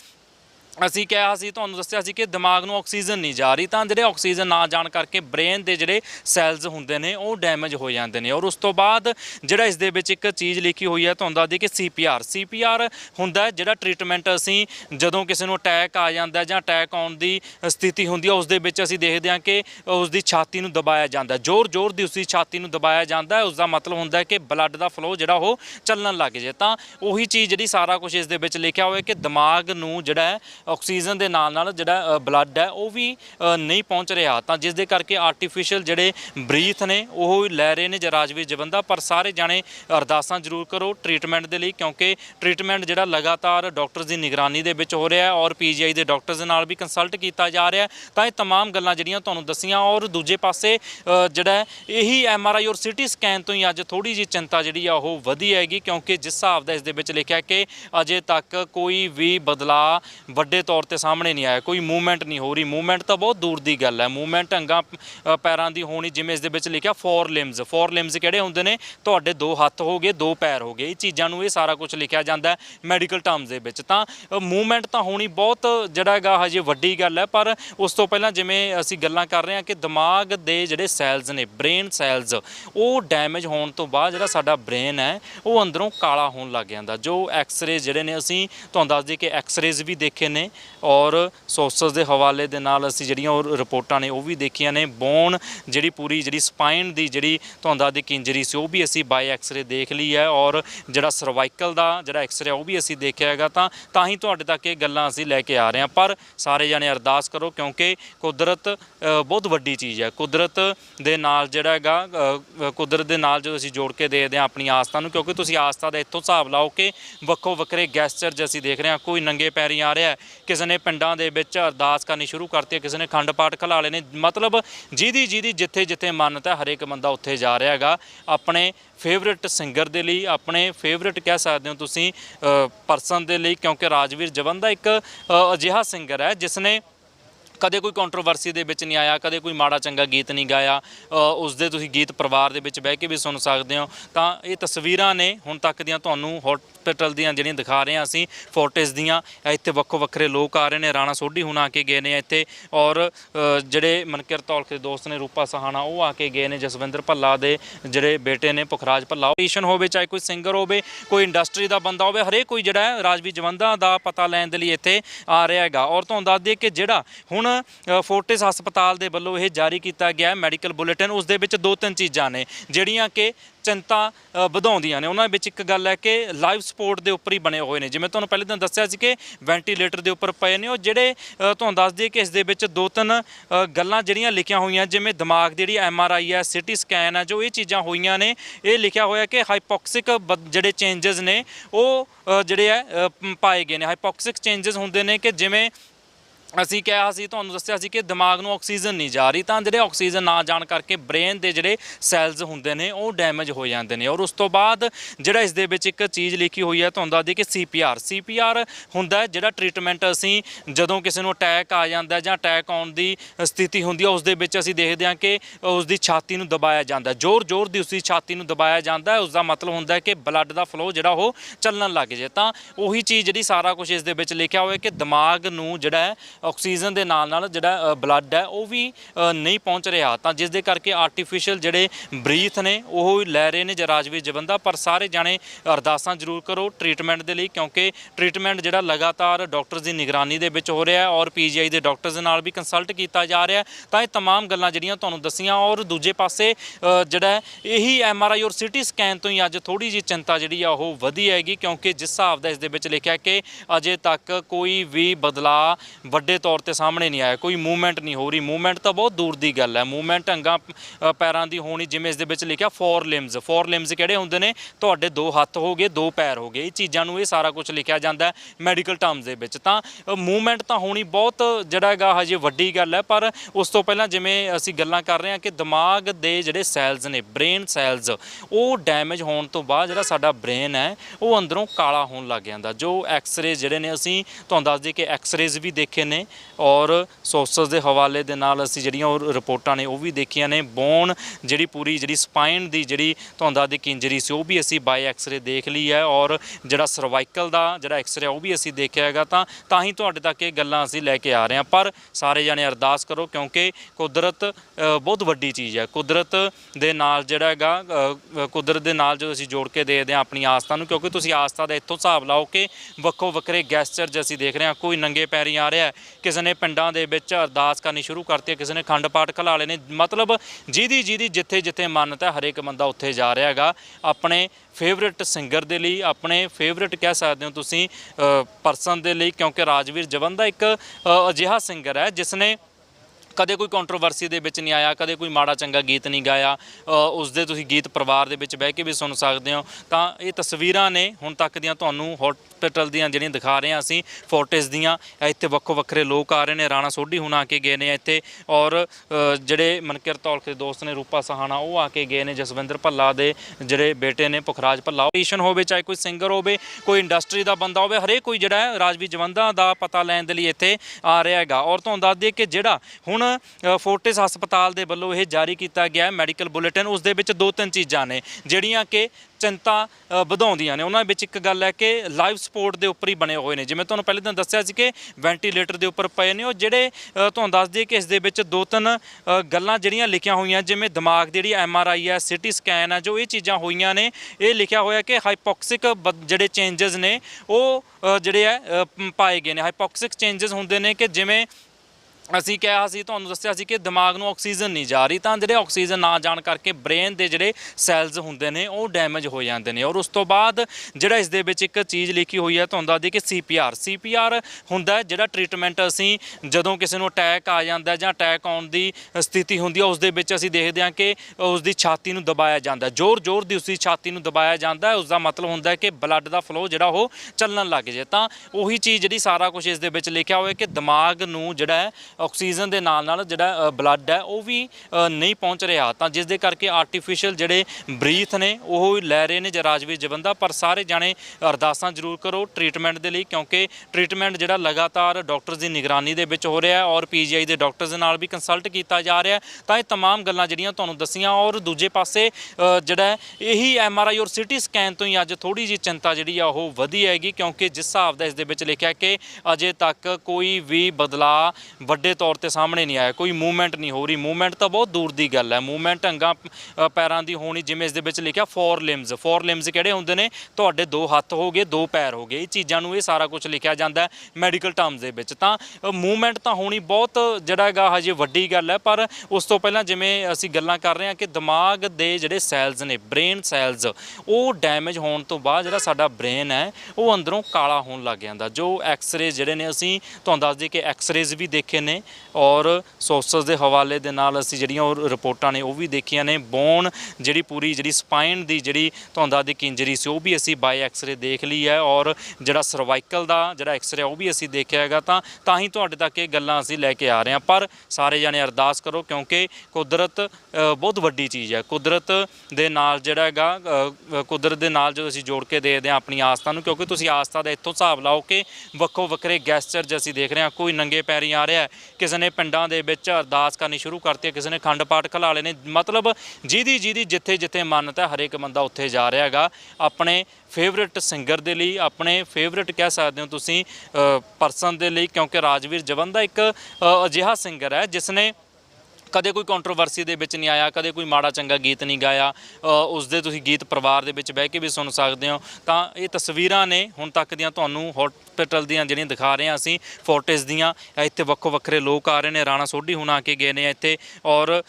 ਅਸੀਂ ਕਿਹਾ ਸੀ, ਤੁਹਾਨੂੰ ਦੱਸਿਆ ਸੀ ਕਿ ਦਿਮਾਗ ਨੂੰ ਆਕਸੀਜਨ ਨਹੀਂ ਜਾ ਰਹੀ, ਤਾਂ ਜਿਹੜੇ ਆਕਸੀਜਨ ਨਾ ਜਾਣ ਕਰਕੇ ਬ੍ਰੇਨ ਦੇ ਜਿਹੜੇ ਸੈਲਸ ਹੁੰਦੇ ਨੇ, ਉਹ ਡੈਮੇਜ ਹੋ ਜਾਂਦੇ ਨੇ। ਔਰ ਉਸ ਤੋਂ ਬਾਅਦ ਜਿਹੜਾ ਇਸ ਦੇ ਵਿੱਚ ਇੱਕ ਚੀਜ਼ ਲਿਖੀ ਹੋਈ ਹੈ, ਤੁਹਾਨੂੰ ਦੱਸਦੀ ਕਿ ਸੀਪੀਆਰ। ਸੀਪੀਆਰ ਹੁੰਦਾ ਜਿਹੜਾ ਟ੍ਰੀਟਮੈਂਟ ਅਸੀਂ ਜਦੋਂ ਕਿਸੇ ਨੂੰ ਅਟੈਕ ਆ ਜਾਂਦਾ ਜਾਂ ਅਟੈਕ ਆਉਣ ਦੀ ਸਥਿਤੀ ਹੁੰਦੀ ਹੈ, ਉਸ ਦੇ ਵਿੱਚ ਅਸੀਂ ਦੇਖਦੇ ਹਾਂ ਕਿ ਉਸ ਦੀ ਛਾਤੀ ਨੂੰ ਦਬਾਇਆ ਜਾਂਦਾ ਜ਼ੋਰ-ਜ਼ੋਰ ਦੀ ਉਸ ਦੀ ਛਾਤੀ ਨੂੰ ਦਬਾਇਆ ਜਾਂਦਾ ਹੈ ਉਸ ਦਾ ਮਤਲਬ ਹੁੰਦਾ ਹੈ ਕਿ ਬਲੱਡ ਦਾ ਫਲੋ ਜਿਹੜਾ ਉਹ ਚੱਲਣ ਲੱਗ ਜੇ ਤਾਂ ਉਹੀ ਚੀਜ਼ ਜਿਹੜੀ ਸਾਰਾ ਕੁਝ ਇਸ ਦੇ ਵਿੱਚ ਲਿਖਿਆ ਹੋਇਆ ਕਿ ਦਿਮਾਗ ਨੂੰ ਜਿਹੜਾ ਆਕਸੀਜਨ ਦੇ ਨਾਲ ਨਾਲ ਜਿਹੜਾ ਬਲੱਡ ਹੈ ਉਹ ਵੀ ਅ, ਨਹੀਂ ਪਹੁੰਚ ਰਿਹਾ ਤਾਂ ਜਿਸ ਦੇ ਕਰਕੇ ਆਰਟੀਫੀਸ਼ੀਅਲ ਜਿਹੜੇ ਬਰੀਥ ਨੇ ਉਹ ਲੈ ਰਹੇ ਨੇ ਜਰਾਜਵੀਰ ਜਵੰਦਾ ਪਰ ਸਾਰੇ ਜਾਣੇ ਅਰਦਾਸਾਂ ਜ਼ਰੂਰ ਕਰੋ ਟ੍ਰੀਟਮੈਂਟ ਦੇ ਲਈ ਕਿਉਂਕਿ ਟ੍ਰੀਟਮੈਂਟ ਜਿਹੜਾ ਲਗਾਤਾਰ ਡਾਕਟਰਸ ਦੀ ਨਿਗਰਾਨੀ ਦੇ ਵਿੱਚ ਹੋ ਰਿਹਾ ਹੈ ਔਰ ਪੀਜੀਆਈ ਦੇ ਡਾਕਟਰਸ ਦੇ ਨਾਲ ਵੀ ਕੰਸਲਟ ਕੀਤਾ ਜਾ ਰਿਹਾ ਹੈ ਤਾਂ ਇਹ तमाम ਗੱਲਾਂ ਜਿਹੜੀਆਂ ਤੁਹਾਨੂੰ ਦੱਸੀਆਂ ਔਰ ਦੂਜੇ ਪਾਸੇ ਅ, ਜਿਹੜਾ ਹੈ, ਇਹੀ ਐਮਆਰਆਈ ਔਰ ਸਿਟੀ ਸਕੈਨ ਤੋਂ ਹੀ ਅੱਜ ਥੋੜੀ ਜਿਹੀ ਚਿੰਤਾ ਜਿਹੜੀ ਆ ਉਹ ਵਧੀ ਹੈਗੀ ਕਿਉਂਕਿ ਜਿਸ ਹਿਸਾਬ ਦਾ ਇਸ ਦੇ ਵਿੱਚ ਲਿਖਿਆ ਕਿ ਅਜੇ ਤੱਕ ਕੋਈ ਵੀ ਬਦਲਾਅ ਵੱਡੇ ਵੱਡੇ ਤੌਰ ਤੇ ਸਾਹਮਣੇ ਨਹੀਂ ਆਇਆ ਕੋਈ ਮੂਵਮੈਂਟ ਨਹੀਂ ਹੋ ਰਹੀ। ਮੂਵਮੈਂਟ ਤਾਂ ਬਹੁਤ ਦੂਰ ਦੀ ਗੱਲ ਹੈ। ਮੂਵਮੈਂਟ ਅੰਗਾਂ ਅ, ਪੈਰਾਂ ਦੀ ਹੋਣੀ ਜਿਵੇਂ ਇਸ ਦੇ ਵਿੱਚ ਲਿਖਿਆ ਫੋਰ ਲਿੰਬਸ ਫੋਰ ਲਿੰਬਸ ਕਿਹੜੇ ਹੁੰਦੇ ਨੇ? ਤੁਹਾਡੇ ਦੋ ਹੱਥ ਹੋ ਗਏ ਦੋ ਪੈਰ ਹੋ ਗਏ। ਇਹ ਚੀਜ਼ਾਂ ਨੂੰ ਇਹ ਸਾਰਾ ਕੁਝ ਲਿਖਿਆ ਜਾਂਦਾ ਮੈਡੀਕਲ ਟਰਮਸ ਦੇ ਵਿੱਚ। ਤਾਂ ਮੂਵਮੈਂਟ ਤਾਂ ਹੋਣੀ ਬਹੁਤ ਜਿਹੜਾ ਹੈਗਾ ਹਜੇ ਵੱਡੀ ਗੱਲ ਹੈ ਪਰ ਉਸ ਤੋਂ ਪਹਿਲਾਂ ਜਿਵੇਂ ਅਸੀਂ ਗੱਲਾਂ ਕਰ ਰਹੇ ਹਾਂ ਕਿ ਦਿਮਾਗ ਦੇ ਜਿਹੜੇ ਸੈਲਸ ਨੇ ਬ੍ਰੇਨ ਸੈਲਸ ਉਹ ਡੈਮੇਜ ਹੋਣ ਤੋਂ ਬਾਅਦ ਜਿਹੜਾ ਸਾਡਾ ਬ੍ਰੇਨ ਹੈ ਉਹ ਅੰਦਰੋਂ ਕਾਲਾ ਹੋਣ ਲੱਗ ਜਾਂਦਾ। ਜੋ ਐਕਸ-ਰੇ ਜਿਹੜੇ ਨੇ ਅਸੀਂ ਤੁਹਾਨੂੰ ਦੱਸ ਦਈਏ ਕਿ ਐਕਸ-ਰੇਜ਼ ਵੀ ਦੇਖੇ ਨੇ ਔਰ ਸੋਰਸਸ ਦੇ ਹਵਾਲੇ ਦੇ ਨਾਲ ਅਸੀਂ ਜਿਹੜੀਆਂ ਉਹ ਰਿਪੋਰਟਾਂ ਨੇ ਉਹ ਵੀ ਦੇਖੀਆਂ ਨੇ। ਬੋਨ ਜਿਹੜੀ ਪੂਰੀ ਜਿਹੜੀ ਸਪਾਈਨ ਦੀ ਜਿਹੜੀ ਤੁਹਾਨੂੰ ਦੀ ਕਿ ਇੰਜਰੀ ਸੀ, ਉਹ ਵੀ ਅਸੀਂ ਬਾਈ ਐਕਸ-ਰੇ ਦੇਖ ਲਈ ਹੈ ਔਰ ਜਿਹੜਾ ਸਰਵਾਈਕਲ ਦਾ ਜਿਹੜਾ ਐਕਸ-ਰੇ ਉਹ ਵੀ ਅਸੀਂ ਦੇਖਿਆ ਹੈਗਾ ਤਾਂ ਤਾਂ ਹੀ ਤੁਹਾਡੇ ਤੱਕ ਇਹ ਗੱਲਾਂ ਅਸੀਂ ਲੈ ਕੇ ਆ ਰਹੇ ਹਾਂ। ਪਰ ਸਾਰੇ ਜਾਣੇ ਅਰਦਾਸ ਕਰੋ ਕਿਉਂਕਿ ਕੁਦਰਤ ਬਹੁਤ ਵੱਡੀ ਚੀਜ਼ ਹੈ। ਕੁਦਰਤ ਦੇ ਨਾਲ ਜਿਹੜਾ ਹੈਗਾ ਕੁਦਰਤ ਦੇ ਨਾਲ ਜਦੋਂ ਅਸੀਂ ਜੋੜ ਕੇ ਦੇਖਦੇ ਹਾਂ ਆਪਣੀ ਆਸਥਾ ਨੂੰ, ਕਿਉਂਕਿ ਤੁਸੀਂ ਆਸਥਾ ਦਾ ਇੱਥੋਂ ਹਿਸਾਬ ਲਾਓ ਕਿ ਵੱਖੋ ਵੱਖਰੇ ਗੈਸਚਰ ਜੇ ਅਸੀਂ ਦੇਖ ਰਹੇ ਹਾਂ, ਕੋਈ ਨੰਗੇ ਪੈਰੀ ਆ ਰਿਹਾ ਕਿਸੇ ਨੇ ਪਿੰਡਾਂ ਦੇ ਵਿੱਚ ਅਰਦਾਸ ਕਰਨੀ ਸ਼ੁਰੂ ਕਰਤੀ ਹੈ ਕਿਸੇ ਨੇ ਖੰਡ ਪਾਠ ਖਲਾ ਲਏ ਨੇ ਮਤਲਬ ਜਿਹਦੀ ਜਿਹਦੀ ਜਿੱਥੇ ਜਿੱਥੇ ਮੰਨਤ ਹੈ ਹਰੇਕ ਬੰਦਾ ਉੱਥੇ ਜਾ ਰਿਹਾ ਹੈਗਾ, ਆਪਣੇ ਫੇਵਰਿਟ ਸਿੰਗਰ ਦੇ ਲਈ, ਆਪਣੇ ਫੇਵਰਿਟ ਕਹਿ ਸਕਦੇ ਹੋ ਤੁਸੀਂ ਪਰਸਨ ਦੇ ਲਈ, ਕਿਉਂਕਿ ਰਾਜਵੀਰ ਜਵਨ ਦਾ ਇੱਕ ਅਜਿਹਾ ਸਿੰਗਰ ਹੈ ਜਿਸ ਨੇ ਕਦੇ ਕੋਈ ਕੰਟਰੋਵਰਸੀ ਦੇ ਵਿੱਚ ਨਹੀਂ ਆਇਆ ਕਦੇ ਕੋਈ ਮਾੜਾ ਚੰਗਾ ਗੀਤ ਨਹੀਂ ਗਾਇਆ ਅ, ਉਸ ਦੇ ਤੁਸੀਂ ਗੀਤ ਪਰਿਵਾਰ ਦੇ ਵਿੱਚ ਬਹਿ ਕੇ ਵੀ ਸੁਣ ਸਕਦੇ ਹੋ ਤਾਂ ਇਹ ਤਸਵੀਰਾਂ ਨੇ ਹੁਣ ਤੱਕ ਦੀਆਂ ਤੁਹਾਨੂੰ ਹਸਪੀਟਲ ਦੀਆਂ ਜਿਹੜੀਆਂ ਦਿਖਾ ਰਹੇ ਹਾਂ ਅਸੀਂ ਫੋਟੇਜ ਦੀਆਂ ਇੱਥੇ ਵੱਖੋ ਵੱਖਰੇ ਲੋਕ ਆ ਰਹੇ ਨੇ ਰਾਣਾ ਸੋਢੀ ਹੁਣ ਆ ਕੇ ਗਏ ਨੇ ਇੱਥੇ ਔਰ ਜਿਹੜੇ ਮਨਕਿਰ ਤੌਲਖ ਦੇ ਦੋਸਤ ਨੇ ਰੂਪਾ ਸਹਾਣਾ ਉਹ ਆ ਕੇ ਗਏ ਨੇ ਜਸਵਿੰਦਰ ਭੱਲਾ ਦੇ ਜਿਹੜੇ ਬੇਟੇ ਨੇ ਪੁਖਰਾਜ ਭੱਲਾ। ਪੀਸ਼ਨ ਹੋਵੇ ਚਾਹੇ ਕੋਈ ਸਿੰਗਰ ਹੋਵੇ ਕੋਈ ਇੰਡਸਟਰੀ ਦਾ ਬੰਦਾ ਹੋਵੇ ਹਰੇਕ ਕੋਈ ਜਿਹੜਾ ਰਾਜਵੀ ਜਵੰਦਾ ਦਾ ਪਤਾ ਲੈਣ ਦੇ ਲਈ ਇੱਥੇ ਆ ਰਿਹਾ ਹੈਗਾ। ਔਰ ਤੁਹਾਨੂੰ ਦੱਸ ਦਈਏ ਕਿ ਜਿਹੜਾ ਹੁਣ ਫੋਰਟਿਸ ਹਸਪਤਾਲ ਦੇ ਵੱਲੋਂ ਇਹ ਜਾਰੀ ਕੀਤਾ ਗਿਆ ਮੈਡੀਕਲ ਬੁਲੇਟਿਨ। ਉਸ ਦੇ ਵਿੱਚ ਦੋ ਤਿੰਨ ਚੀਜ਼ਾਂ ਨੇ, ਜਿਹੜੀਆਂ ਕਿ ਚਿੰਤਾ ਵਧਾਉਂਦੀਆਂ ਨੇ। ਉਹਨਾਂ ਵਿੱਚ ਇੱਕ ਗੱਲ ਹੈ ਕਿ ਲਾਈਵ ਸਪੋਰਟ ਦੇ ਉੱਪਰ ਹੀ ਬਣੇ ਹੋਏ ਨੇ। ਜਿਵੇਂ ਤੁਹਾਨੂੰ ਪਹਿਲੇ ਦਿਨ ਦੱਸਿਆ ਸੀ ਕਿ ਵੈਂਟੀਲੇਟਰ ਦੇ ਉੱਪਰ ਪਏ ਨੇ। ਉਹ ਜਿਹੜੇ ਤੁਹਾਨੂੰ ਦੱਸ ਦਈਏ ਕਿ ਇਸ ਦੇ ਵਿੱਚ ਦੋ ਤਿੰਨ ਗੱਲਾਂ ਜਿਹੜੀਆਂ ਲਿਖੀਆਂ ਹੋਈਆਂ, ਜਿਵੇਂ ਦਿਮਾਗ ਦੀ ਜਿਹੜੀ ਐਮ ਆਰ ਆਈ ਹੈ ਸਿਟੀ ਸਕੈਨ ਹੈ, ਜੋ ਇਹ ਚੀਜ਼ਾਂ ਹੋਈਆਂ ਨੇ, ਇਹ ਲਿਖਿਆ ਹੋਇਆ ਕਿ ਹਾਈਪੋਕਸਿਕ ਜਿਹੜੇ ਚੇਂਜਸ ਨੇ, ਉਹ ਜਿਹੜੇ ਹੈ ਪਾਏ ਗਏ ਨੇ। ਹਾਈਪੋਕਸਿਕ ਚੇਂਜਸ ਹੁੰਦੇ ਨੇ ਕਿ ਜਿਵੇਂ ਅਸੀਂ ਕਿਹਾ ਸੀ, ਤੁਹਾਨੂੰ ਦੱਸਿਆ ਸੀ ਕਿ ਦਿਮਾਗ ਨੂੰ ਆਕਸੀਜਨ ਨਹੀਂ ਜਾ ਰਹੀ, ਤਾਂ ਜਿਹੜੇ ਆਕਸੀਜਨ ਨਾ ਜਾਣ ਕਰਕੇ ਬ੍ਰੇਨ ਦੇ ਜਿਹੜੇ ਸੈਲਸ ਹੁੰਦੇ ਨੇ, ਉਹ ਡੈਮੇਜ ਹੋ ਜਾਂਦੇ ਨੇ। ਔਰ ਉਸ ਤੋਂ ਬਾਅਦ ਜਿਹੜਾ ਇਸ ਦੇ ਵਿੱਚ ਇੱਕ ਚੀਜ਼ ਲਿਖੀ ਹੋਈ ਹੈ, ਤੁਹਾਨੂੰ ਦੱਸਦੀ ਕਿ ਸੀਪੀਆਰ। ਸੀਪੀਆਰ ਹੁੰਦਾ ਜਿਹੜਾ ਟ੍ਰੀਟਮੈਂਟ ਅਸੀਂ ਜਦੋਂ ਕਿਸੇ ਨੂੰ ਅਟੈਕ ਆ ਜਾਂਦਾ ਜਾਂ ਅਟੈਕ ਆਉਣ ਦੀ ਸਥਿਤੀ ਹੁੰਦੀ ਹੈ, ਉਸ ਦੇ ਵਿੱਚ ਅਸੀਂ ਦੇਖਦੇ ਹਾਂ ਕਿ ਉਸ ਦੀ ਛਾਤੀ ਨੂੰ ਦਬਾਇਆ ਜਾਂਦਾ ਜ਼ੋਰ ਜ਼ੋਰ ਦੀ ਉਸ ਦੀ ਛਾਤੀ ਨੂੰ ਦਬਾਇਆ ਜਾਂਦਾ ਹੈ ਉਸ ਦਾ ਮਤਲਬ ਹੁੰਦਾ ਹੈ ਕਿ ਬਲੱਡ ਦਾ ਫਲੋ ਜਿਹੜਾ ਉਹ ਚੱਲਣ ਲੱਗ ਜੇ ਤਾਂ ਉਹੀ ਚੀਜ਼ ਜਿਹੜੀ ਸਾਰਾ ਕੁਝ ਇਸ ਦੇ ਵਿੱਚ ਲਿਖਿਆ ਹੋਇਆ ਕਿ ਦਿਮਾਗ ਨੂੰ ਜਿਹੜਾ ਆਕਸੀਜਨ ਦੇ ਨਾਲ ਨਾਲ ਜਿਹੜਾ ਬਲੱਡ ਹੈ ਉਹ ਵੀ ਅ, ਨਹੀਂ ਪਹੁੰਚ ਰਿਹਾ ਤਾਂ ਜਿਸ ਦੇ ਕਰਕੇ ਆਰਟੀਫੀਸ਼ੀਅਲ ਜਿਹੜੇ ਬਰੀਥ ਨੇ ਉਹ ਲੈ ਰਹੇ ਨੇ ਜਰਾਜਵੀਰ ਜਵੰਦਾ ਪਰ ਸਾਰੇ ਜਾਣੇ ਅਰਦਾਸਾਂ ਜ਼ਰੂਰ ਕਰੋ ਟ੍ਰੀਟਮੈਂਟ ਦੇ ਲਈ ਕਿਉਂਕਿ ਟ੍ਰੀਟਮੈਂਟ ਜਿਹੜਾ ਲਗਾਤਾਰ ਡਾਕਟਰਸ ਦੀ ਨਿਗਰਾਨੀ ਦੇ ਵਿੱਚ ਹੋ ਰਿਹਾ ਹੈ ਔਰ ਪੀਜੀਆਈ ਦੇ ਡਾਕਟਰਸ ਦੇ ਨਾਲ ਵੀ ਕੰਸਲਟ ਕੀਤਾ ਜਾ ਰਿਹਾ ਹੈ ਤਾਂ ਇਹ तमाम ਗੱਲਾਂ ਜਿਹੜੀਆਂ ਤੁਹਾਨੂੰ ਦੱਸੀਆਂ ਔਰ ਦੂਜੇ ਪਾਸੇ ਅ, ਜਿਹੜਾ ਹੈ, ਇਹੀ ਐਮਆਰਆਈ ਔਰ ਸਿਟੀ ਸਕੈਨ ਤੋਂ ਹੀ ਅੱਜ ਥੋੜੀ ਜਿਹੀ ਚਿੰਤਾ ਜਿਹੜੀ ਆ ਉਹ ਵਧੀ ਹੈਗੀ ਕਿਉਂਕਿ ਜਿਸ ਹਿਸਾਬ ਦਾ ਇਸ ਦੇ ਵਿੱਚ ਲਿਖਿਆ ਕਿ ਅਜੇ ਤੱਕ ਕੋਈ ਵੀ ਬਦਲਾਅ ਵੱਡੇ ਤੌਰ ਤੇ ਸਾਹਮਣੇ ਨਹੀਂ ਆਇਆ ਕੋਈ ਮੂਵਮੈਂਟ ਨਹੀਂ ਹੋ ਰਹੀ। ਮੂਵਮੈਂਟ ਤਾਂ ਬਹੁਤ ਦੂਰ ਦੀ ਗੱਲ ਹੈ। ਮੂਵਮੈਂਟ ਅੰਗਾਂ ਅ, ਪੈਰਾਂ ਦੀ ਹੋਣੀ ਜਿਵੇਂ ਇਸ ਦੇ ਵਿੱਚ ਲਿਖਿਆ ਫੋਰ ਲਿੰਬਸ ਫੋਰ ਲਿੰਬਸ ਕਿਹੜੇ ਹੁੰਦੇ ਨੇ? ਤੁਹਾਡੇ ਦੋ ਹੱਥ ਹੋ ਗਏ ਦੋ ਪੈਰ ਹੋ ਗਏ। ਇਹ ਚੀਜ਼ਾਂ ਨੂੰ ਇਹ ਸਾਰਾ ਕੁਝ ਲਿਖਿਆ ਜਾਂਦਾ ਮੈਡੀਕਲ ਟਰਮਸ ਦੇ ਵਿੱਚ। ਤਾਂ ਮੂਵਮੈਂਟ ਤਾਂ ਹੋਣੀ ਬਹੁਤ ਜਿਹੜਾ ਹੈਗਾ ਹਜੇ ਵੱਡੀ ਗੱਲ ਹੈ ਪਰ ਉਸ ਤੋਂ ਪਹਿਲਾਂ ਜਿਵੇਂ ਅਸੀਂ ਗੱਲਾਂ ਕਰ ਰਹੇ ਹਾਂ ਕਿ ਦਿਮਾਗ ਦੇ ਜਿਹੜੇ ਸੈਲਸ ਨੇ ਬ੍ਰੇਨ ਸੈਲਸ ਉਹ ਡੈਮੇਜ ਹੋਣ ਤੋਂ ਬਾਅਦ ਜਿਹੜਾ ਸਾਡਾ ਬ੍ਰੇਨ ਹੈ ਉਹ ਅੰਦਰੋਂ ਕਾਲਾ ਹੋਣ ਲੱਗ ਜਾਂਦਾ। ਜੋ ਐਕਸ-ਰੇ ਜਿਹੜੇ ਨੇ ਅਸੀਂ ਤੁਹਾਨੂੰ ਦੱਸ ਦਈਏ ਕਿ ਐਕਸ-ਰੇਜ਼ ਵੀ ਦੇਖੇ ਨੇ ਔਰ ਸੋਰਸਸ ਦੇ ਹਵਾਲੇ ਦੇ ਨਾਲ ਅਸੀਂ ਜਿਹੜੀਆਂ ਉਹ ਰਿਪੋਰਟਾਂ ਨੇ ਉਹ ਵੀ ਦੇਖੀਆਂ ਨੇ। ਬੋਨ ਜਿਹੜੀ ਪੂਰੀ ਜਿਹੜੀ ਸਪਾਈਨ ਦੀ ਜਿਹੜੀ ਤੁਹਾਨੂੰ ਦੀ ਦਈਏ ਇੰਜਰੀ ਸੀ, ਉਹ ਵੀ ਅਸੀਂ ਬਾਈ ਐਕਸ-ਰੇ ਦੇਖ ਲਈ ਹੈ ਔਰ ਜਿਹੜਾ ਸਰਵਾਈਕਲ ਦਾ ਜਿਹੜਾ ਐਕਸ-ਰੇ ਉਹ ਵੀ ਅਸੀਂ ਦੇਖਿਆ ਹੈਗਾ ਤਾਂ ਤਾਂ ਹੀ ਤੁਹਾਡੇ ਤੱਕ ਇਹ ਗੱਲਾਂ ਅਸੀਂ ਲੈ ਕੇ ਆ ਰਹੇ ਹਾਂ। ਪਰ ਸਾਰੇ ਜਾਣੇ ਅਰਦਾਸ ਕਰੋ ਕਿਉਂਕਿ ਕੁਦਰਤ ਬਹੁਤ ਵੱਡੀ ਚੀਜ਼ ਹੈ। ਕੁਦਰਤ ਦੇ ਨਾਲ ਜਿਹੜਾ ਹੈਗਾ ਕੁਦਰਤ ਦੇ ਨਾਲ ਜਦੋਂ ਅਸੀਂ ਜੋੜ ਕੇ ਦੇਖਦੇ ਹਾਂ ਆਪਣੀ ਆਸਥਾ ਨੂੰ, ਕਿਉਂਕਿ ਤੁਸੀਂ ਆਸਥਾ ਦਾ ਇੱਥੋਂ ਹਿਸਾਬ ਲਾਓ ਕਿ ਵੱਖੋ ਵੱਖਰੇ ਗੈਸਚਰ ਅਸੀਂ ਦੇਖ ਰਹੇ ਹਾਂ, ਕੋਈ ਨੰਗੇ ਪੈਰੀ ਆ ਰਿਹਾ ਕਿਸੇ ਨੇ ਪਿੰਡਾਂ ਦੇ ਵਿੱਚ ਅਰਦਾਸ ਕਰਨੀ ਸ਼ੁਰੂ ਕਰਤੀ ਹੈ ਕਿਸੇ ਨੇ ਖੰਡ ਪਾਠ ਖਲਾ ਲਏ ਨੇ ਮਤਲਬ ਜਿਹਦੀ ਜਿਹਦੀ ਜਿੱਥੇ ਜਿੱਥੇ ਮੰਨਤ ਹੈ ਹਰੇਕ ਬੰਦਾ ਉੱਥੇ ਜਾ ਰਿਹਾ ਹੈਗਾ, ਆਪਣੇ ਫੇਵਰਿਟ ਸਿੰਗਰ ਦੇ ਲਈ, ਆਪਣੇ ਫੇਵਰਿਟ ਕਹਿ ਸਕਦੇ ਹੋ ਤੁਸੀਂ ਪਰਸਨ ਦੇ ਲਈ, ਕਿਉਂਕਿ ਰਾਜਵੀਰ ਜਵੰਦਾ ਇੱਕ ਅਜਿਹਾ ਸਿੰਗਰ ਹੈ ਜਿਸ ਨੇ ਕਦੇ ਕੋਈ ਕੰਟਰੋਵਰਸੀ ਦੇ ਵਿੱਚ ਨਹੀਂ ਆਇਆ ਕਦੇ ਕੋਈ ਮਾੜਾ ਚੰਗਾ ਗੀਤ ਨਹੀਂ ਗਾਇਆ ਅ, ਉਸ ਦੇ ਤੁਸੀਂ ਗੀਤ ਪਰਿਵਾਰ ਦੇ ਵਿੱਚ ਬਹਿ ਕੇ ਵੀ ਸੁਣ ਸਕਦੇ ਹੋ ਤਾਂ ਇਹ ਤਸਵੀਰਾਂ ਨੇ ਹੁਣ ਤੱਕ ਦੀਆਂ ਤੁਹਾਨੂੰ ਹਸਪੀਟਲ ਦੀਆਂ ਜਿਹੜੀਆਂ ਦਿਖਾ ਰਹੇ ਹਾਂ ਅਸੀਂ ਫੋਟੇਜ ਦੀਆਂ ਇੱਥੇ ਵੱਖੋ ਵੱਖਰੇ ਲੋਕ ਆ ਰਹੇ ਨੇ ਰਾਣਾ ਸੋਢੀ ਹੁਣ ਆ ਕੇ ਗਏ ਨੇ ਇੱਥੇ ਔਰ ਅ, ਜਿਹੜੇ ਮਨਕਿਰ ਤੌਲਖ ਦੇ ਦੋਸਤ ਨੇ ਰੂਪਾ ਸਹਾਣਾ ਉਹ ਆ ਕੇ ਗਏ ਨੇ ਜਸਵਿੰਦਰ ਭੱਲਾ ਦੇ ਜਿਹੜੇ ਬੇਟੇ ਨੇ ਪੁਖਰਾਜ ਭੱਲਾ। ਪੀਸ਼ਨ ਹੋਵੇ ਚਾਹੇ ਕੋਈ ਸਿੰਗਰ ਹੋਵੇ ਕੋਈ ਇੰਡਸਟਰੀ ਦਾ ਬੰਦਾ ਹੋਵੇ ਹਰੇਕ ਕੋਈ ਜਿਹੜਾ ਹੈ ਰਾਜਵੀ ਜਵੰਦਾ ਦਾ ਪਤਾ ਲੈਣ ਦੇ ਲਈ ਇੱਥੇ ਆ ਰਿਹਾ ਹੈਗਾ। ਔਰ ਤੁਹਾਨੂੰ ਦੱਸ ਦਈਏ ਕਿ ਜਿਹੜਾ ਹੁਣ ਹੁਣ ਫੋਰਟਿਸ ਹਸਪਤਾਲ ਦੇ ਵੱਲੋਂ ਇਹ ਜਾਰੀ ਕੀਤਾ ਗਿਆ ਮੈਡੀਕਲ ਬੁਲੇਟਿਨ। ਉਸ ਦੇ ਵਿੱਚ ਦੋ ਤਿੰਨ ਚੀਜ਼ਾਂ ਨੇ, ਜਿਹੜੀਆਂ ਕਿ ਚਿੰਤਾ ਵਧਾਉਂਦੀਆਂ ਨੇ। ਉਹਨਾਂ ਵਿੱਚ ਇੱਕ ਗੱਲ ਹੈ ਕਿ ਲਾਈਵ ਸਪੋਰਟ ਦੇ ਉੱਪਰ ਹੀ ਬਣੇ ਹੋਏ ਨੇ। ਜਿਵੇਂ ਤੁਹਾਨੂੰ ਪਹਿਲੇ ਦਿਨ ਦੱਸਿਆ ਸੀ ਕਿ ਵੈਂਟੀਲੇਟਰ ਦੇ ਉੱਪਰ ਪਏ ਨੇ। ਉਹ ਜਿਹੜੇ ਤੁਹਾਨੂੰ ਦੱਸ ਦਈਏ ਕਿ ਇਸ ਦੇ ਵਿੱਚ ਦੋ ਤਿੰਨ ਗੱਲਾਂ ਜਿਹੜੀਆਂ ਲਿਖੀਆਂ ਹੋਈਆਂ, ਜਿਵੇਂ ਦਿਮਾਗ ਦੀ ਜਿਹੜੀ ਐਮ ਆਰ ਆਈ ਹੈ, ਸਿਟੀ ਸਕੈਨ ਹੈ, ਜੋ ਇਹ ਚੀਜ਼ਾਂ ਹੋਈਆਂ ਨੇ, ਇਹ ਲਿਖਿਆ ਹੋਇਆ ਕਿ ਹਾਈਪੋਕਸਿਕ ਜਿਹੜੇ ਚੇਂਜਸ ਨੇ, ਉਹ ਜਿਹੜੇ ਹੈ ਪਾਏ ਗਏ ਨੇ। ਹਾਈਪੋਕਸਿਕ ਚੇਂਜਸ ਹੁੰਦੇ ਨੇ ਕਿ ਜਿਵੇਂ ਅਸੀਂ ਕਿਹਾ ਸੀ, ਤੁਹਾਨੂੰ ਦੱਸਿਆ ਸੀ ਕਿ ਦਿਮਾਗ ਨੂੰ ਆਕਸੀਜਨ ਨਹੀਂ ਜਾ ਰਹੀ, ਤਾਂ ਜਿਹੜੇ ਆਕਸੀਜਨ ਨਾ ਜਾਣ ਕਰਕੇ ਬ੍ਰੇਨ ਦੇ ਜਿਹੜੇ ਸੈਲਸ ਹੁੰਦੇ ਨੇ, ਉਹ ਡੈਮੇਜ ਹੋ ਜਾਂਦੇ ਨੇ। ਔਰ ਉਸ ਤੋਂ ਬਾਅਦ ਜਿਹੜਾ ਇਸ ਦੇ ਵਿੱਚ ਇੱਕ ਚੀਜ਼ ਲਿਖੀ ਹੋਈ ਹੈ, ਤੁਹਾਨੂੰ ਦੱਸ ਦਈਏ ਕਿ ਸੀਪੀਆਰ। ਸੀਪੀਆਰ ਹੁੰਦਾ ਜਿਹੜਾ ਟ੍ਰੀਟਮੈਂਟ ਅਸੀਂ ਜਦੋਂ ਕਿਸੇ ਨੂੰ ਅਟੈਕ ਆ ਜਾਂਦਾ ਜਾਂ ਅਟੈਕ ਆਉਣ ਦੀ ਸਥਿਤੀ ਹੁੰਦੀ ਹੈ, ਉਸ ਦੇ ਵਿੱਚ ਅਸੀਂ ਦੇਖਦੇ ਹਾਂ ਕਿ ਉਸ ਦੀ ਛਾਤੀ ਨੂੰ ਦਬਾਇਆ ਜਾਂਦਾ ਜ਼ੋਰ ਜ਼ੋਰ ਦੀ ਉਸ ਦੀ ਛਾਤੀ ਨੂੰ ਦਬਾਇਆ ਜਾਂਦਾ ਹੈ ਉਸ ਦਾ ਮਤਲਬ ਹੁੰਦਾ ਕਿ ਬਲੱਡ ਦਾ ਫਲੋ ਜਿਹੜਾ ਉਹ ਚੱਲਣ ਲੱਗ ਜੇ ਤਾਂ ਉਹੀ ਚੀਜ਼ ਜਿਹੜੀ ਸਾਰਾ ਕੁਝ ਇਸ ਦੇ ਵਿੱਚ ਲਿਖਿਆ ਹੋਇਆ ਕਿ ਦਿਮਾਗ ਨੂੰ ਜਿਹੜਾ ਆਕਸੀਜਨ ਦੇ ਨਾਲ ਨਾਲ ਜਿਹੜਾ ਬਲੱਡ ਹੈ ਉਹ ਵੀ ਅ, ਨਹੀਂ ਪਹੁੰਚ ਰਿਹਾ ਤਾਂ ਜਿਸ ਦੇ ਕਰਕੇ ਆਰਟੀਫੀਸ਼ੀਅਲ ਜਿਹੜੇ ਬਰੀਥ ਨੇ ਉਹ ਲੈ ਰਹੇ ਨੇ ਜਰਾਜਵੀਰ ਜਵੰਦਾ ਪਰ ਸਾਰੇ ਜਾਣੇ ਅਰਦਾਸਾਂ ਜ਼ਰੂਰ ਕਰੋ ਟ੍ਰੀਟਮੈਂਟ ਦੇ ਲਈ ਕਿਉਂਕਿ ਟ੍ਰੀਟਮੈਂਟ ਜਿਹੜਾ ਲਗਾਤਾਰ ਡਾਕਟਰਸ ਦੀ ਨਿਗਰਾਨੀ ਦੇ ਵਿੱਚ ਹੋ ਰਿਹਾ ਹੈ ਔਰ ਪੀਜੀਆਈ ਦੇ ਡਾਕਟਰਸ ਦੇ ਨਾਲ ਵੀ ਕੰਸਲਟ ਕੀਤਾ ਜਾ ਰਿਹਾ ਹੈ ਤਾਂ ਇਹ तमाम ਗੱਲਾਂ ਜਿਹੜੀਆਂ ਤੁਹਾਨੂੰ ਦੱਸੀਆਂ ਔਰ ਦੂਜੇ ਪਾਸੇ ਅ, ਜਿਹੜਾ ਹੈ, ਇਹੀ ਐਮਆਰਆਈ ਔਰ ਸਿਟੀ ਸਕੈਨ ਤੋਂ ਹੀ ਅੱਜ ਥੋੜੀ ਜੀ ਚਿੰਤਾ ਜਿਹੜੀ ਆ ਉਹ ਵਧੀ ਹੈਗੀ ਕਿਉਂਕਿ ਜਿਸ ਹਿਸਾਬ ਦਾ ਇਸ ਦੇ ਵਿੱਚ ਲਿਖਿਆ ਕਿ ਅਜੇ ਤੱਕ ਕੋਈ ਵੀ ਬਦਲਾ ਵੱਡੇ ਤੌਰ ਤੇ ਸਾਹਮਣੇ ਨਹੀਂ ਆਇਆ, ਕੋਈ ਮੂਵਮੈਂਟ ਨਹੀਂ ਹੋ ਰਹੀ। ਮੂਵਮੈਂਟ ਤਾਂ ਬਹੁਤ ਦੂਰ ਦੀ ਗੱਲ ਹੈ। ਮੂਵਮੈਂਟ ਅੰਗਾਂ ਪੈਰਾਂ ਦੀ ਹੋਣੀ, ਜਿਵੇਂ ਇਸ ਦੇ ਵਿੱਚ ਲਿਖਿਆ ਫੋਰ ਲਿੰਬਸ ਫੋਰ ਲਿੰਬਸ ਕਿਹੜੇ ਹੁੰਦੇ ਨੇ? ਤੁਹਾਡੇ ਦੋ ਹੱਥ ਹੋ ਗਏ, ਦੋ ਪੈਰ ਹੋ ਗਏ। ਇਹ ਚੀਜ਼ਾਂ ਨੂੰ ਇਹ ਸਾਰਾ ਕੁਝ ਲਿਖਿਆ ਜਾਂਦਾ ਮੈਡੀਕਲ ਟਰਮਸ ਦੇ ਵਿੱਚ। ਤਾਂ ਮੂਵਮੈਂਟ ਤਾਂ ਹੋਣੀ ਬਹੁਤ ਜਿਹੜਾ ਹੈਗਾ ਹਜੇ ਵੱਡੀ ਗੱਲ ਹੈ, ਪਰ ਉਸ ਤੋਂ ਪਹਿਲਾਂ ਜਿਵੇਂ ਅਸੀਂ ਗੱਲਾਂ ਕਰ ਰਹੇ ਹਾਂ ਕਿ ਦਿਮਾਗ ਦੇ ਜਿਹੜੇ ਸੈਲਸ ਨੇ ਬ੍ਰੇਨ ਸੈਲਸ ਉਹ ਡੈਮੇਜ ਹੋਣ ਤੋਂ ਬਾਅਦ ਜਿਹੜਾ ਸਾਡਾ ਬ੍ਰੇਨ ਹੈ, ਉਹ ਅੰਦਰੋਂ ਕਾਲਾ ਹੋਣ ਲੱਗ ਜਾਂਦਾ। ਜੋ ਐਕਸ-ਰੇ ਜਿਹੜੇ ਨੇ, ਅਸੀਂ ਤੁਹਾਨੂੰ ਦੱਸ ਦਈਏ ਕਿ ਐਕਸ-ਰੇਜ਼ ਵੀ ਦੇਖੇ ਨੇ ਔਰ ਸੋਰਸਸ ਦੇ ਹਵਾਲੇ ਦੇ ਨਾਲ ਅਸੀਂ ਜਿਹੜੀਆਂ ਉਹ ਰਿਪੋਰਟਾਂ ਨੇ ਉਹ ਵੀ ਦੇਖੀਆਂ ਨੇ। ਬੋਨ ਜਿਹੜੀ ਪੂਰੀ ਜਿਹੜੀ ਸਪਾਈਨ ਦੀ ਜਿਹੜੀ ਤੁਹਾਨੂੰ ਦੀ ਦਈਏ ਕਿ ਇੰਜਰੀ ਸੀ, ਉਹ ਵੀ ਅਸੀਂ ਬਾਈ ਐਕਸਰੇ ਦੇਖ ਲਈ ਹੈ ਔਰ ਜਿਹੜਾ ਸਰਵਾਈਕਲ ਦਾ ਜਿਹੜਾ ਐਕਸਰੇ ਉਹ ਵੀ ਅਸੀਂ ਦੇਖਿਆ ਹੈਗਾ। ਤਾਂ ਤਾਂ ਹੀ ਤੁਹਾਡੇ ਤੱਕ ਇਹ ਗੱਲਾਂ ਅਸੀਂ ਲੈ ਕੇ ਆ ਰਹੇ ਹਾਂ। ਪਰ ਸਾਰੇ ਜਾਣੇ ਅਰਦਾਸ ਕਰੋ ਕਿਉਂਕਿ ਕੁਦਰਤ ਬਹੁਤ ਵੱਡੀ ਚੀਜ਼ ਹੈ। ਕੁਦਰਤ ਦੇ ਨਾਲ ਜਿਹੜਾ ਹੈਗਾ ਕੁਦਰਤ ਦੇ ਨਾਲ ਜਦੋਂ ਅਸੀਂ ਜੋੜ ਕੇ ਦੇਖਦੇ ਹਾਂ ਆਪਣੀ ਆਸਥਾ ਨੂੰ, ਕਿਉਂਕਿ ਤੁਸੀਂ ਆਸਥਾ ਦਾ ਇੱਥੋਂ ਹਿਸਾਬ ਲਾਓ ਕਿ ਵੱਖੋ ਵੱਖਰੇ ਗੈਸਚਰ ਜੇ ਅਸੀਂ ਦੇਖ ਰਹੇ ਹਾਂ, ਕੋਈ ਨੰਗੇ ਪੈਰੀ ਆ ਰਿਹਾ ਕਿਸੇ ਨੇ ਪਿੰਡਾਂ ਦੇ ਵਿੱਚ ਅਰਦਾਸ ਕਰਨੀ ਸ਼ੁਰੂ ਕਰਤੀ ਹੈ, ਕਿਸੇ ਨੇ ਖੰਡ ਪਾਠ ਖਲਾ ਲਏ ਨੇ। ਮਤਲਬ ਜਿਹਦੀ ਜਿਹਦੀ ਜਿੱਥੇ ਜਿੱਥੇ ਮੰਨਤ ਹੈ ਹਰੇਕ ਬੰਦਾ ਉੱਥੇ ਜਾ ਰਿਹਾ ਹੈਗਾ। ਆਪਣੇ ਫੇਵਰਿਟ ਸਿੰਗਰ ਦੇ ਲਈ ਆਪਣੇ ਫੇਵਰਿਟ ਕਹਿ ਸਕਦੇ ਹੋ ਤੁਸੀਂ ਪਰਸਨ ਦੇ ਲਈ ਕਿਉਂਕਿ ਰਾਜਵੀਰ ਜਵੰਦਾ ਇੱਕ ਅਜਿਹਾ ਸਿੰਗਰ ਹੈ ਜਿਸ ਨੇ ਕਦੇ ਕੋਈ ਕੰਟਰੋਵਰਸੀ ਦੇ ਵਿੱਚ ਨਹੀਂ ਆਇਆ ਕਦੇ ਕੋਈ ਮਾੜਾ ਚੰਗਾ ਗੀਤ ਨਹੀਂ ਗਾਇਆ ਅ, ਉਸ ਦੇ ਤੁਸੀਂ ਗੀਤ ਪਰਿਵਾਰ ਦੇ ਵਿੱਚ ਬਹਿ ਕੇ ਵੀ ਸੁਣ ਸਕਦੇ ਹੋ ਤਾਂ ਇਹ ਤਸਵੀਰਾਂ ਨੇ ਹੁਣ ਤੱਕ ਦੀਆਂ ਤੁਹਾਨੂੰ ਹਸਪੀਟਲ ਦੀਆਂ ਜਿਹੜੀਆਂ ਦਿਖਾ ਰਹੇ ਹਾਂ ਅਸੀਂ ਫੋਰਟਿਸ ਦੀਆਂ ਇੱਥੇ ਵੱਖੋ ਵੱਖਰੇ ਲੋਕ ਆ ਰਹੇ ਨੇ ਰਾਣਾ ਸੋਢੀ ਹੁਣ ਆ ਕੇ ਗਏ ਨੇ ਇੱਥੇ ਔਰ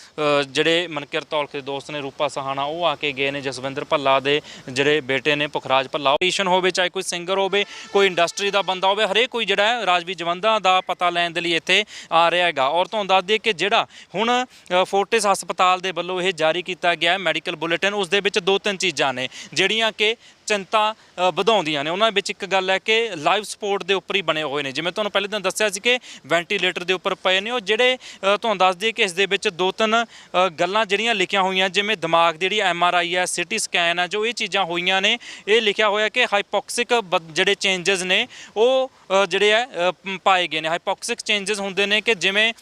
ਜਿਹੜੇ ਮਨਕਿਰ ਤੌਲਖ ਦੇ ਦੋਸਤ ਨੇ ਰੂਪਾ ਸਹਾਣਾ ਉਹ ਆ ਕੇ ਗਏ ਨੇ ਜਸਵਿੰਦਰ ਭੱਲਾ ਦੇ ਜਿਹੜੇ ਬੇਟੇ ਨੇ ਪੁਖਰਾਜ ਭੱਲਾ ਪੋਲੀਟੀਸ਼ੀਅਨ ਹੋਵੇ ਚਾਹੇ ਕੋਈ ਸਿੰਗਰ ਹੋਵੇ ਕੋਈ ਇੰਡਸਟਰੀ ਦਾ ਬੰਦਾ ਹੋਵੇ ਹਰੇਕ ਕੋਈ ਜਿਹੜਾ ਹੈ ਰਾਜਵੀਰ ਜਵੰਦਾ ਦਾ ਪਤਾ ਲੈਣ ਦੇ ਲਈ ਇੱਥੇ ਆ ਰਿਹਾ ਹੈਗਾ ਔਰ ਤੁਹਾਨੂੰ ਦੱਸ ਦਈਏ ਕਿ ਜਿਹੜਾ ਹੁਣ ਅ, ਫੋਰਟਿਸ ਹਸਪਤਾਲ ਦੇ ਵੱਲੋਂ ਇਹ ਜਾਰੀ ਕੀਤਾ ਗਿਆ ਹੈ ਮੈਡੀਕਲ ਬੁਲੇਟਿਨ। ਉਸ ਦੇ ਵਿੱਚ ਦੋ ਤਿੰਨ ਚੀਜ਼ਾਂ ਨੇ ਜਿਹੜੀਆਂ ਕਿ ਚਿੰਤਾ ਅ, ਵਧਾਉਂਦੀਆਂ ਨੇ। ਉਹਨਾਂ ਵਿੱਚ ਇੱਕ ਗੱਲ ਹੈ ਕਿ ਲਾਈਵ ਸਪੋਰਟ ਦੇ ਉੱਪਰ ਹੀ ਬਣੇ ਹੋਏ ਨੇ। ਜਿਵੇਂ ਤੁਹਾਨੂੰ ਪਹਿਲੇ ਦਿਨ ਦੱਸਿਆ ਸੀ ਕਿ ਵੈਂਟੀਲੇਟਰ ਦੇ ਉੱਪਰ ਪਏ ਨੇ। ਉਹ ਜਿਹੜੇ ਅ, ਤੁਹਾਨੂੰ ਦੱਸ ਦਈਏ ਕਿ ਇਸ ਦੇ ਵਿੱਚ ਦੋ ਤਿੰਨ ਅ, ਗੱਲਾਂ ਜਿਹੜੀਆਂ ਲਿਖੀਆਂ ਹੋਈਆਂ ਜਿਵੇਂ ਦਿਮਾਗ ਦੀ ਜਿਹੜੀ ਐਮ ਆਰ ਆਈ ਹੈ ਸਿਟੀ ਸਕੈਨ ਹੈ ਜੋ ਇਹ ਚੀਜ਼ਾਂ ਹੋਈਆਂ ਨੇ ਇਹ ਲਿਖਿਆ ਹੋਇਆ ਕਿ ਹਾਈਪੋਕਸਿਕ ਜਿਹੜੇ ਚੇਂਜਸ ਨੇ ਉਹ ਅ, ਜਿਹੜੇ ਹੈ ਅ, ਪ- ਪਾਏ ਗਏ ਨੇ। ਹਾਈਪੋਕਸਿਕ ਚੇਂਜਸ ਹੁੰਦੇ ਨੇ ਕਿ ਜਿਵੇਂ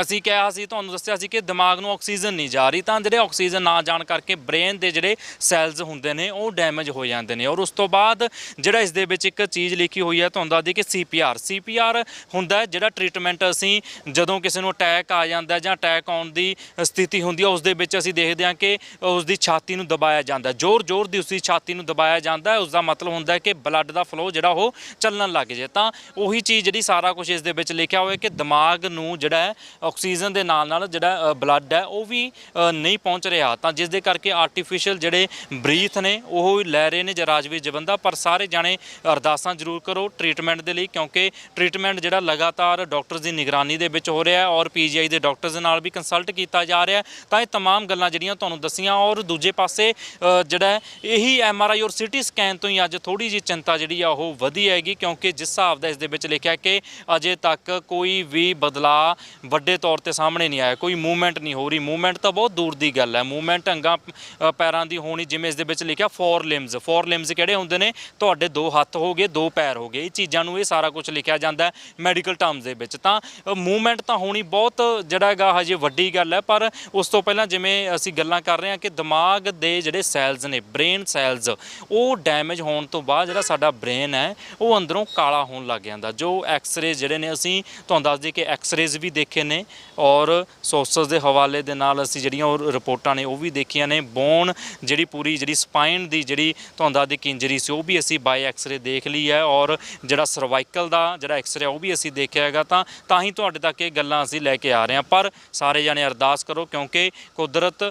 ਅਸੀਂ ਕਿਹਾ ਸੀ, ਤੁਹਾਨੂੰ ਦੱਸਿਆ ਸੀ ਕਿ ਦਿਮਾਗ ਨੂੰ ਆਕਸੀਜਨ ਨਹੀਂ ਜਾ ਰਹੀ, ਤਾਂ ਜਿਹੜੇ ਆਕਸੀਜਨ ਨਾ ਜਾਣ ਕਰਕੇ ਬ੍ਰੇਨ ਦੇ ਜਿਹੜੇ ਸੈਲਸ ਹੁੰਦੇ ਨੇ, ਉਹ ਡੈਮੇਜ ਹੋ ਜਾਂਦੇ ਨੇ। ਔਰ ਉਸ ਤੋਂ ਬਾਅਦ ਜਿਹੜਾ ਇਸ ਦੇ ਵਿੱਚ ਇੱਕ ਚੀਜ਼ ਲਿਖੀ ਹੋਈ ਹੈ, ਤੁਹਾਨੂੰ ਦੱਸਦੀ ਕਿ ਸੀਪੀਆਰ। ਸੀਪੀਆਰ ਹੁੰਦਾ ਜਿਹੜਾ ਟ੍ਰੀਟਮੈਂਟ ਅਸੀਂ ਜਦੋਂ ਕਿਸੇ ਨੂੰ ਅਟੈਕ ਆ ਜਾਂਦਾ ਜਾਂ ਅਟੈਕ ਆਉਣ ਦੀ ਸਥਿਤੀ ਹੁੰਦੀ ਹੈ, ਉਸ ਦੇ ਵਿੱਚ ਅਸੀਂ ਦੇਖਦੇ ਹਾਂ ਕਿ ਉਸ ਦੀ ਛਾਤੀ ਨੂੰ ਦਬਾਇਆ ਜਾਂਦਾ ਜ਼ੋਰ-ਜ਼ੋਰ ਦੀ ਉਸ ਦੀ ਛਾਤੀ ਨੂੰ ਦਬਾਇਆ ਜਾਂਦਾ ਹੈ ਉਸ ਦਾ ਮਤਲਬ ਹੁੰਦਾ ਹੈ ਕਿ ਬਲੱਡ ਦਾ ਫਲੋ ਜਿਹੜਾ ਉਹ ਚੱਲਣ ਲੱਗ ਜੇ ਤਾਂ ਉਹੀ ਚੀਜ਼ ਜਿਹੜੀ ਸਾਰਾ ਕੁਝ ਇਸ ਦੇ ਵਿੱਚ ਲਿਖਿਆ ਹੋਇਆ ਕਿ ਦਿਮਾਗ ਨੂੰ ਜਿਹੜਾ ਹੈ ਆਕਸੀਜਨ ਦੇ ਨਾਲ ਨਾਲ ਜਿਹੜਾ ਬਲੱਡ ਹੈ ਉਹ ਵੀ ਅ, ਨਹੀਂ ਪਹੁੰਚ ਰਿਹਾ ਤਾਂ ਜਿਸ ਦੇ ਕਰਕੇ ਆਰਟੀਫੀਸ਼ੀਅਲ ਜਿਹੜੇ ਬਰੀਥ ਨੇ ਉਹ ਲੈ ਰਹੇ ਨੇ ਜਰਾਜਵੀਰ ਜਵੰਦਾ ਪਰ ਸਾਰੇ ਜਾਣੇ ਅਰਦਾਸਾਂ ਜ਼ਰੂਰ ਕਰੋ ਟ੍ਰੀਟਮੈਂਟ ਦੇ ਲਈ ਕਿਉਂਕਿ ਟ੍ਰੀਟਮੈਂਟ ਜਿਹੜਾ ਲਗਾਤਾਰ ਡਾਕਟਰਸ ਦੀ ਨਿਗਰਾਨੀ ਦੇ ਵਿੱਚ ਹੋ ਰਿਹਾ ਹੈ ਔਰ ਪੀਜੀਆਈ ਦੇ ਡਾਕਟਰਸ ਦੇ ਨਾਲ ਵੀ ਕੰਸਲਟ ਕੀਤਾ ਜਾ ਰਿਹਾ ਹੈ ਤਾਂ ਇਹ तमाम ਗੱਲਾਂ ਜਿਹੜੀਆਂ ਤੁਹਾਨੂੰ ਦੱਸੀਆਂ ਔਰ ਦੂਜੇ ਪਾਸੇ ਅ, ਜਿਹੜਾ ਹੈ, ਇਹੀ ਐਮਆਰਆਈ ਔਰ ਸਿਟੀ ਸਕੈਨ ਤੋਂ ਹੀ ਅੱਜ ਥੋੜੀ ਜੀ ਚਿੰਤਾ ਜਿਹੜੀ ਆ ਉਹ ਵਧੀ ਹੈਗੀ ਕਿਉਂਕਿ ਜਿਸ ਹਿਸਾਬ ਦਾ ਇਸ ਦੇ ਵਿੱਚ ਲਿਖਿਆ ਕਿ ਅਜੇ ਤੱਕ ਕੋਈ ਵੀ ਬਦਲਾ ਵੱਡੇ ਤੌਰ ਤੇ ਸਾਹਮਣੇ ਨਹੀਂ ਆਇਆ ਕੋਈ ਮੂਵਮੈਂਟ ਨਹੀਂ ਹੋ ਰਹੀ। ਮੂਵਮੈਂਟ ਤਾਂ ਬਹੁਤ ਦੂਰ ਦੀ ਗੱਲ ਹੈ। ਮੂਵਮੈਂਟ ਅੰਗਾਂ ਅ, ਪੈਰਾਂ ਦੀ ਹੋਣੀ ਜਿਵੇਂ ਇਸ ਦੇ ਵਿੱਚ ਲਿਖਿਆ ਫੋਰ ਲਿੰਬਸ ਫੋਰ ਲਿੰਬਸ ਕਿਹੜੇ ਹੁੰਦੇ ਨੇ? ਤੁਹਾਡੇ ਦੋ ਹੱਥ ਹੋ ਗਏ ਦੋ ਪੈਰ ਹੋ ਗਏ। ਇਹ ਚੀਜ਼ਾਂ ਨੂੰ ਇਹ ਸਾਰਾ ਕੁਝ ਲਿਖਿਆ ਜਾਂਦਾ ਮੈਡੀਕਲ ਟਰਮਸ ਦੇ ਵਿੱਚ। ਤਾਂ ਮੂਵਮੈਂਟ ਤਾਂ ਹੋਣੀ ਬਹੁਤ ਜਿਹੜਾ ਹੈਗਾ ਹਜੇ ਵੱਡੀ ਗੱਲ ਹੈ ਪਰ ਉਸ ਤੋਂ ਪਹਿਲਾਂ ਜਿਵੇਂ ਅਸੀਂ ਗੱਲਾਂ ਕਰ ਰਹੇ ਹਾਂ ਕਿ ਦਿਮਾਗ ਦੇ ਜਿਹੜੇ ਸੈਲਸ ਨੇ ਬ੍ਰੇਨ ਸੈਲਸ ਉਹ ਡੈਮੇਜ ਹੋਣ ਤੋਂ ਬਾਅਦ ਜਿਹੜਾ ਸਾਡਾ ਬ੍ਰੇਨ ਹੈ ਉਹ ਅੰਦਰੋਂ ਕਾਲਾ ਹੋਣ ਲੱਗ ਜਾਂਦਾ। ਜੋ ਐਕਸ-ਰੇ ਜਿਹੜੇ ਨੇ ਅਸੀਂ ਤੁਹਾਨੂੰ ਦੱਸ ਦਈਏ ਕਿ ਐਕਸ-ਰੇਜ਼ ਵੀ ਦੇਖੇ ਨੇ ਔਰ ਸੋਰਸਸ ਦੇ ਹਵਾਲੇ ਦੇ ਨਾਲ ਅਸੀਂ ਜਿਹੜੀਆਂ ਉਹ ਰਿਪੋਰਟਾਂ ਨੇ ਉਹ ਵੀ ਦੇਖੀਆਂ ਨੇ। ਬੋਨ ਜਿਹੜੀ ਪੂਰੀ ਜਿਹੜੀ ਸਪਾਈਨ ਦੀ ਜਿਹੜੀ ਤੁਹਾਨੂੰ ਦੱਸ ਇੰਜਰੀ ਸੀ, ਉਹ ਵੀ ਅਸੀਂ ਬਾਈ ਐਕਸ-ਰੇ ਦੇਖ ਲਈ ਹੈ ਔਰ ਜਿਹੜਾ ਸਰਵਾਈਕਲ ਦਾ ਜਿਹੜਾ ਐਕਸ-ਰੇ ਉਹ ਵੀ ਅਸੀਂ ਦੇਖਿਆ ਹੈਗਾ ਤਾਂ ਤਾਂ ਹੀ ਤੁਹਾਡੇ ਤੱਕ ਇਹ ਗੱਲਾਂ ਅਸੀਂ ਲੈ ਕੇ ਆ ਰਹੇ ਹਾਂ। ਪਰ ਸਾਰੇ ਜਾਣੇ ਅਰਦਾਸ ਕਰੋ ਕਿਉਂਕਿ ਕੁਦਰਤ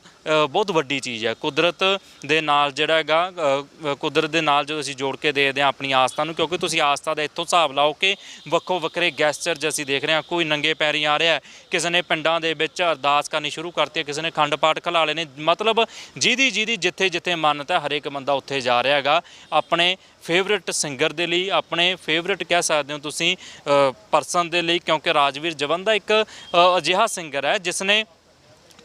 ਬਹੁਤ ਵੱਡੀ ਚੀਜ਼ ਹੈ। ਕੁਦਰਤ ਦੇ ਨਾਲ ਜਿਹੜਾ ਹੈਗਾ ਕੁਦਰਤ ਦੇ ਨਾਲ ਜਦੋਂ ਅਸੀਂ ਜੋੜ ਕੇ ਦੇਖਦੇ ਹਾਂ ਆਪਣੀ ਆਸਥਾ ਨੂੰ, ਕਿਉਂਕਿ ਤੁਸੀਂ ਆਸਥਾ ਦਾ ਇੱਥੋਂ ਹਿਸਾਬ ਲਾਓ ਕਿ ਵੱਖੋ ਵੱਖਰੇ ਗੈਸਚਰ ਜੇ ਅਸੀਂ ਦੇਖ ਰਹੇ ਹਾਂ, ਕੋਈ ਨੰਗੇ ਪੈਰੀ ਆ ਰਿਹਾ ਕਿਸੇ ਨੇ ਪਿੰਡਾਂ ਦੇ ਵਿੱਚ ਅਰਦਾਸ ਕਰਨੀ ਸ਼ੁਰੂ ਕਰਤੀ ਹੈ ਕਿਸੇ ਨੇ ਖੰਡ ਪਾਠ ਖਲਾ ਲਏ ਨੇ ਮਤਲਬ ਜਿਹਦੀ ਜਿਹਦੀ ਜਿੱਥੇ ਜਿੱਥੇ ਮੰਨਤ ਹੈ ਹਰੇਕ ਬੰਦਾ ਉੱਥੇ ਜਾ ਰਿਹਾ ਹੈਗਾ। ਆਪਣੇ ਫੇਵਰਿਟ ਸਿੰਗਰ ਦੇ ਲਈ, ਆਪਣੇ ਫੇਵਰਿਟ ਕਹਿ ਸਕਦੇ ਹੋ ਤੁਸੀਂ ਪਰਸਨ ਦੇ ਲਈ, ਕਿਉਂਕਿ ਰਾਜਵੀਰ ਜਵੰਦਾ ਇੱਕ ਅਜਿਹਾ ਸਿੰਗਰ ਹੈ ਜਿਸ ਨੇ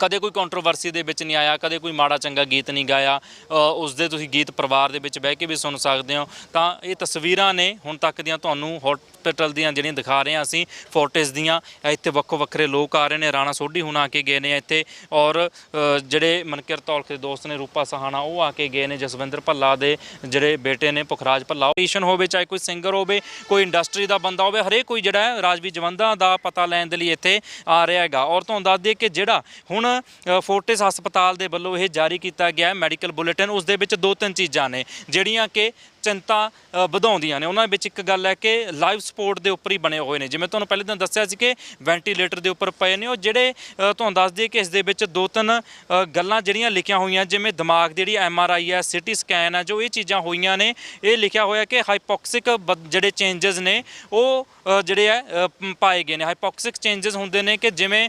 ਕਦੇ ਕੋਈ ਕੰਟਰੋਵਰਸੀ ਦੇ ਵਿੱਚ ਨਹੀਂ ਆਇਆ ਕਦੇ ਕੋਈ ਮਾੜਾ ਚੰਗਾ ਗੀਤ ਨਹੀਂ ਗਾਇਆ ਅ, ਉਸ ਦੇ ਤੁਸੀਂ ਗੀਤ ਪਰਿਵਾਰ ਦੇ ਵਿੱਚ ਬਹਿ ਕੇ ਵੀ ਸੁਣ ਸਕਦੇ ਹੋ ਤਾਂ ਇਹ ਤਸਵੀਰਾਂ ਨੇ ਹੁਣ ਤੱਕ ਦੀਆਂ ਤੁਹਾਨੂੰ ਹਸਪੀਟਲ ਦੀਆਂ ਜਿਹੜੀਆਂ ਦਿਖਾ ਰਹੇ ਹਾਂ ਅਸੀਂ ਫੋਟੇਜ ਦੀਆਂ ਇੱਥੇ ਵੱਖੋ ਵੱਖਰੇ ਲੋਕ ਆ ਰਹੇ ਨੇ ਰਾਣਾ ਸੋਢੀ ਹੁਣ ਆ ਕੇ ਗਏ ਨੇ ਇੱਥੇ ਔਰ ਅ, ਜਿਹੜੇ ਮਨਕਿਰ ਤੌਲਖ ਦੇ ਦੋਸਤ ਨੇ ਰੂਪਾ ਸਹਾਣਾ ਉਹ ਆ ਕੇ ਗਏ ਨੇ ਜਸਵਿੰਦਰ ਭੱਲਾ ਦੇ ਜਿਹੜੇ ਬੇਟੇ ਨੇ ਪੁਖਰਾਜ ਭੱਲਾ। ਪੋਲੀਟੀਸ਼ੀਅਨ ਹੋਵੇ ਚਾਹੇ ਕੋਈ ਸਿੰਗਰ ਹੋਵੇ ਕੋਈ ਇੰਡਸਟਰੀ ਦਾ ਬੰਦਾ ਹੋਵੇ ਹਰੇਕ ਕੋਈ ਜਿਹੜਾ ਹੈ ਰਾਜਵੀਰ ਜਵੰਦਾ ਦਾ ਪਤਾ ਲੈਣ ਦੇ ਲਈ ਇੱਥੇ ਆ ਰਿਹਾ ਹੈਗਾ। ਔਰ ਤੁਹਾਨੂੰ ਦੱਸ ਦਈਏ ਕਿ ਜਿਹੜਾ ਹੁਣ ਫੋਰਟਿਸ ਹਸਪਤਾਲ ਦੇ ਵੱਲੋਂ ਇਹ ਜਾਰੀ ਕੀਤਾ ਗਿਆ ਹੈ ਮੈਡੀਕਲ ਬੁਲੇਟਿਨ। ਉਸ ਦੇ ਵਿੱਚ ਦੋ ਤਿੰਨ ਚੀਜ਼ਾਂ ਨੇ, ਜਿਹੜੀਆਂ ਕਿ ਚਿੰਤਾ ਵਧਾਉਂਦੀਆਂ ਨੇ। ਉਹਨਾਂ ਵਿੱਚ ਇੱਕ ਗੱਲ ਹੈ ਕਿ ਲਾਈਵ ਸਪੋਰਟ ਦੇ ਉੱਪਰ ਹੀ ਬਣੇ ਹੋਏ ਨੇ। ਜਿਵੇਂ ਤੁਹਾਨੂੰ ਪਹਿਲੇ ਦਿਨ ਦੱਸਿਆ ਸੀ ਕਿ ਵੈਂਟੀਲੇਟਰ ਦੇ ਉੱਪਰ ਪਏ ਨੇ। ਉਹ ਜਿਹੜੇ ਤੁਹਾਨੂੰ ਦੱਸ ਦਈਏ ਕਿ ਇਸ ਦੇ ਵਿੱਚ ਦੋ ਤਿੰਨ ਗੱਲਾਂ ਜਿਹੜੀਆਂ ਲਿਖੀਆਂ ਹੋਈਆਂ, ਜਿਵੇਂ ਦਿਮਾਗ ਦੀ ਜਿਹੜੀ ਐਮ ਆਰ ਆਈ ਹੈ ਸਿਟੀ ਸਕੈਨ ਹੈ, ਜੋ ਇਹ ਚੀਜ਼ਾਂ ਹੋਈਆਂ ਨੇ, ਇਹ ਲਿਖਿਆ ਹੋਇਆ ਕਿ ਹਾਈਪੋਕਸਿਕ ਜਿਹੜੇ ਚੇਂਜਸ ਨੇ, ਉਹ ਜਿਹੜੇ ਹੈ ਪਾਏ ਗਏ ਨੇ। ਹਾਈਪੋਕਸਿਕ ਚੇਂਜਸ ਹੁੰਦੇ ਨੇ ਕਿ ਜਿਵੇਂ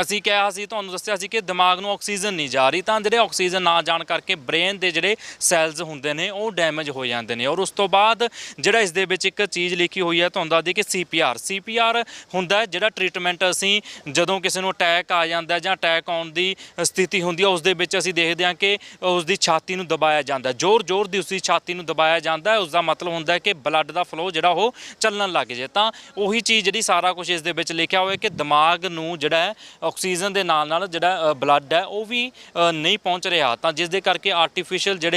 ਅਸੀਂ ਕਿਹਾ ਸੀ, ਤੁਹਾਨੂੰ ਦੱਸਿਆ ਸੀ ਕਿ ਦਿਮਾਗ ਨੂੰ ਆਕਸੀਜਨ ਨਹੀਂ ਜਾ ਰਹੀ, ਤਾਂ ਜਿਹੜੇ ਆਕਸੀਜਨ ਨਾ ਜਾਣ ਕਰਕੇ ਬ੍ਰੇਨ ਦੇ ਜਿਹੜੇ ਸੈਲਸ ਹੁੰਦੇ ਨੇ, ਉਹ ਡੈਮੇਜ ਹੋ ਜਾਂਦੇ ਨੇ। ਔਰ ਉਸ ਤੋਂ ਬਾਅਦ ਜਿਹੜਾ ਇਸ ਦੇ ਵਿੱਚ ਇੱਕ ਚੀਜ਼ ਲਿਖੀ ਹੋਈ ਹੈ, ਤੁਹਾਨੂੰ ਦੱਸਦੀ ਕਿ ਸੀਪੀਆਰ। ਸੀਪੀਆਰ ਹੁੰਦਾ ਜਿਹੜਾ ਟ੍ਰੀਟਮੈਂਟ ਅਸੀਂ ਜਦੋਂ ਕਿਸੇ ਨੂੰ ਅਟੈਕ ਆ ਜਾਂਦਾ ਜਾਂ ਅਟੈਕ ਆਉਣ ਦੀ ਸਥਿਤੀ ਹੁੰਦੀ ਹੈ, ਉਸ ਦੇ ਵਿੱਚ ਅਸੀਂ ਦੇਖਦੇ ਹਾਂ ਕਿ ਉਸ ਦੀ ਛਾਤੀ ਨੂੰ ਦਬਾਇਆ ਜਾਂਦਾ ਜ਼ੋਰ ਜ਼ੋਰ ਦੀ ਉਸ ਦੀ ਛਾਤੀ ਨੂੰ ਦਬਾਇਆ ਜਾਂਦਾ ਹੈ ਉਸ ਦਾ ਮਤਲਬ ਹੁੰਦਾ ਹੈ ਕਿ ਬਲੱਡ ਦਾ ਫਲੋ ਜਿਹੜਾ ਉਹ ਚੱਲਣ ਲੱਗ ਜੇ ਤਾਂ ਉਹੀ ਚੀਜ਼ ਜਿਹੜੀ ਸਾਰਾ ਕੁਝ ਇਸ ਦੇ ਵਿੱਚ ਲਿਖਿਆ ਹੋਇਆ ਕਿ ਦਿਮਾਗ ਨੂੰ ਜਿਹੜਾ ਆਕਸੀਜਨ ਦੇ ਨਾਲ ਨਾਲ ਜਿਹੜਾ ਬਲੱਡ ਹੈ, ਉਹ ਵੀ ਨਹੀਂ ਪਹੁੰਚ ਰਿਹਾ। ਤਾਂ ਜਿਸ ਦੇ ਕਰਕੇ ਆਰਟੀਫੀਸ਼ੀਅਲ ਜਿਹੜੇ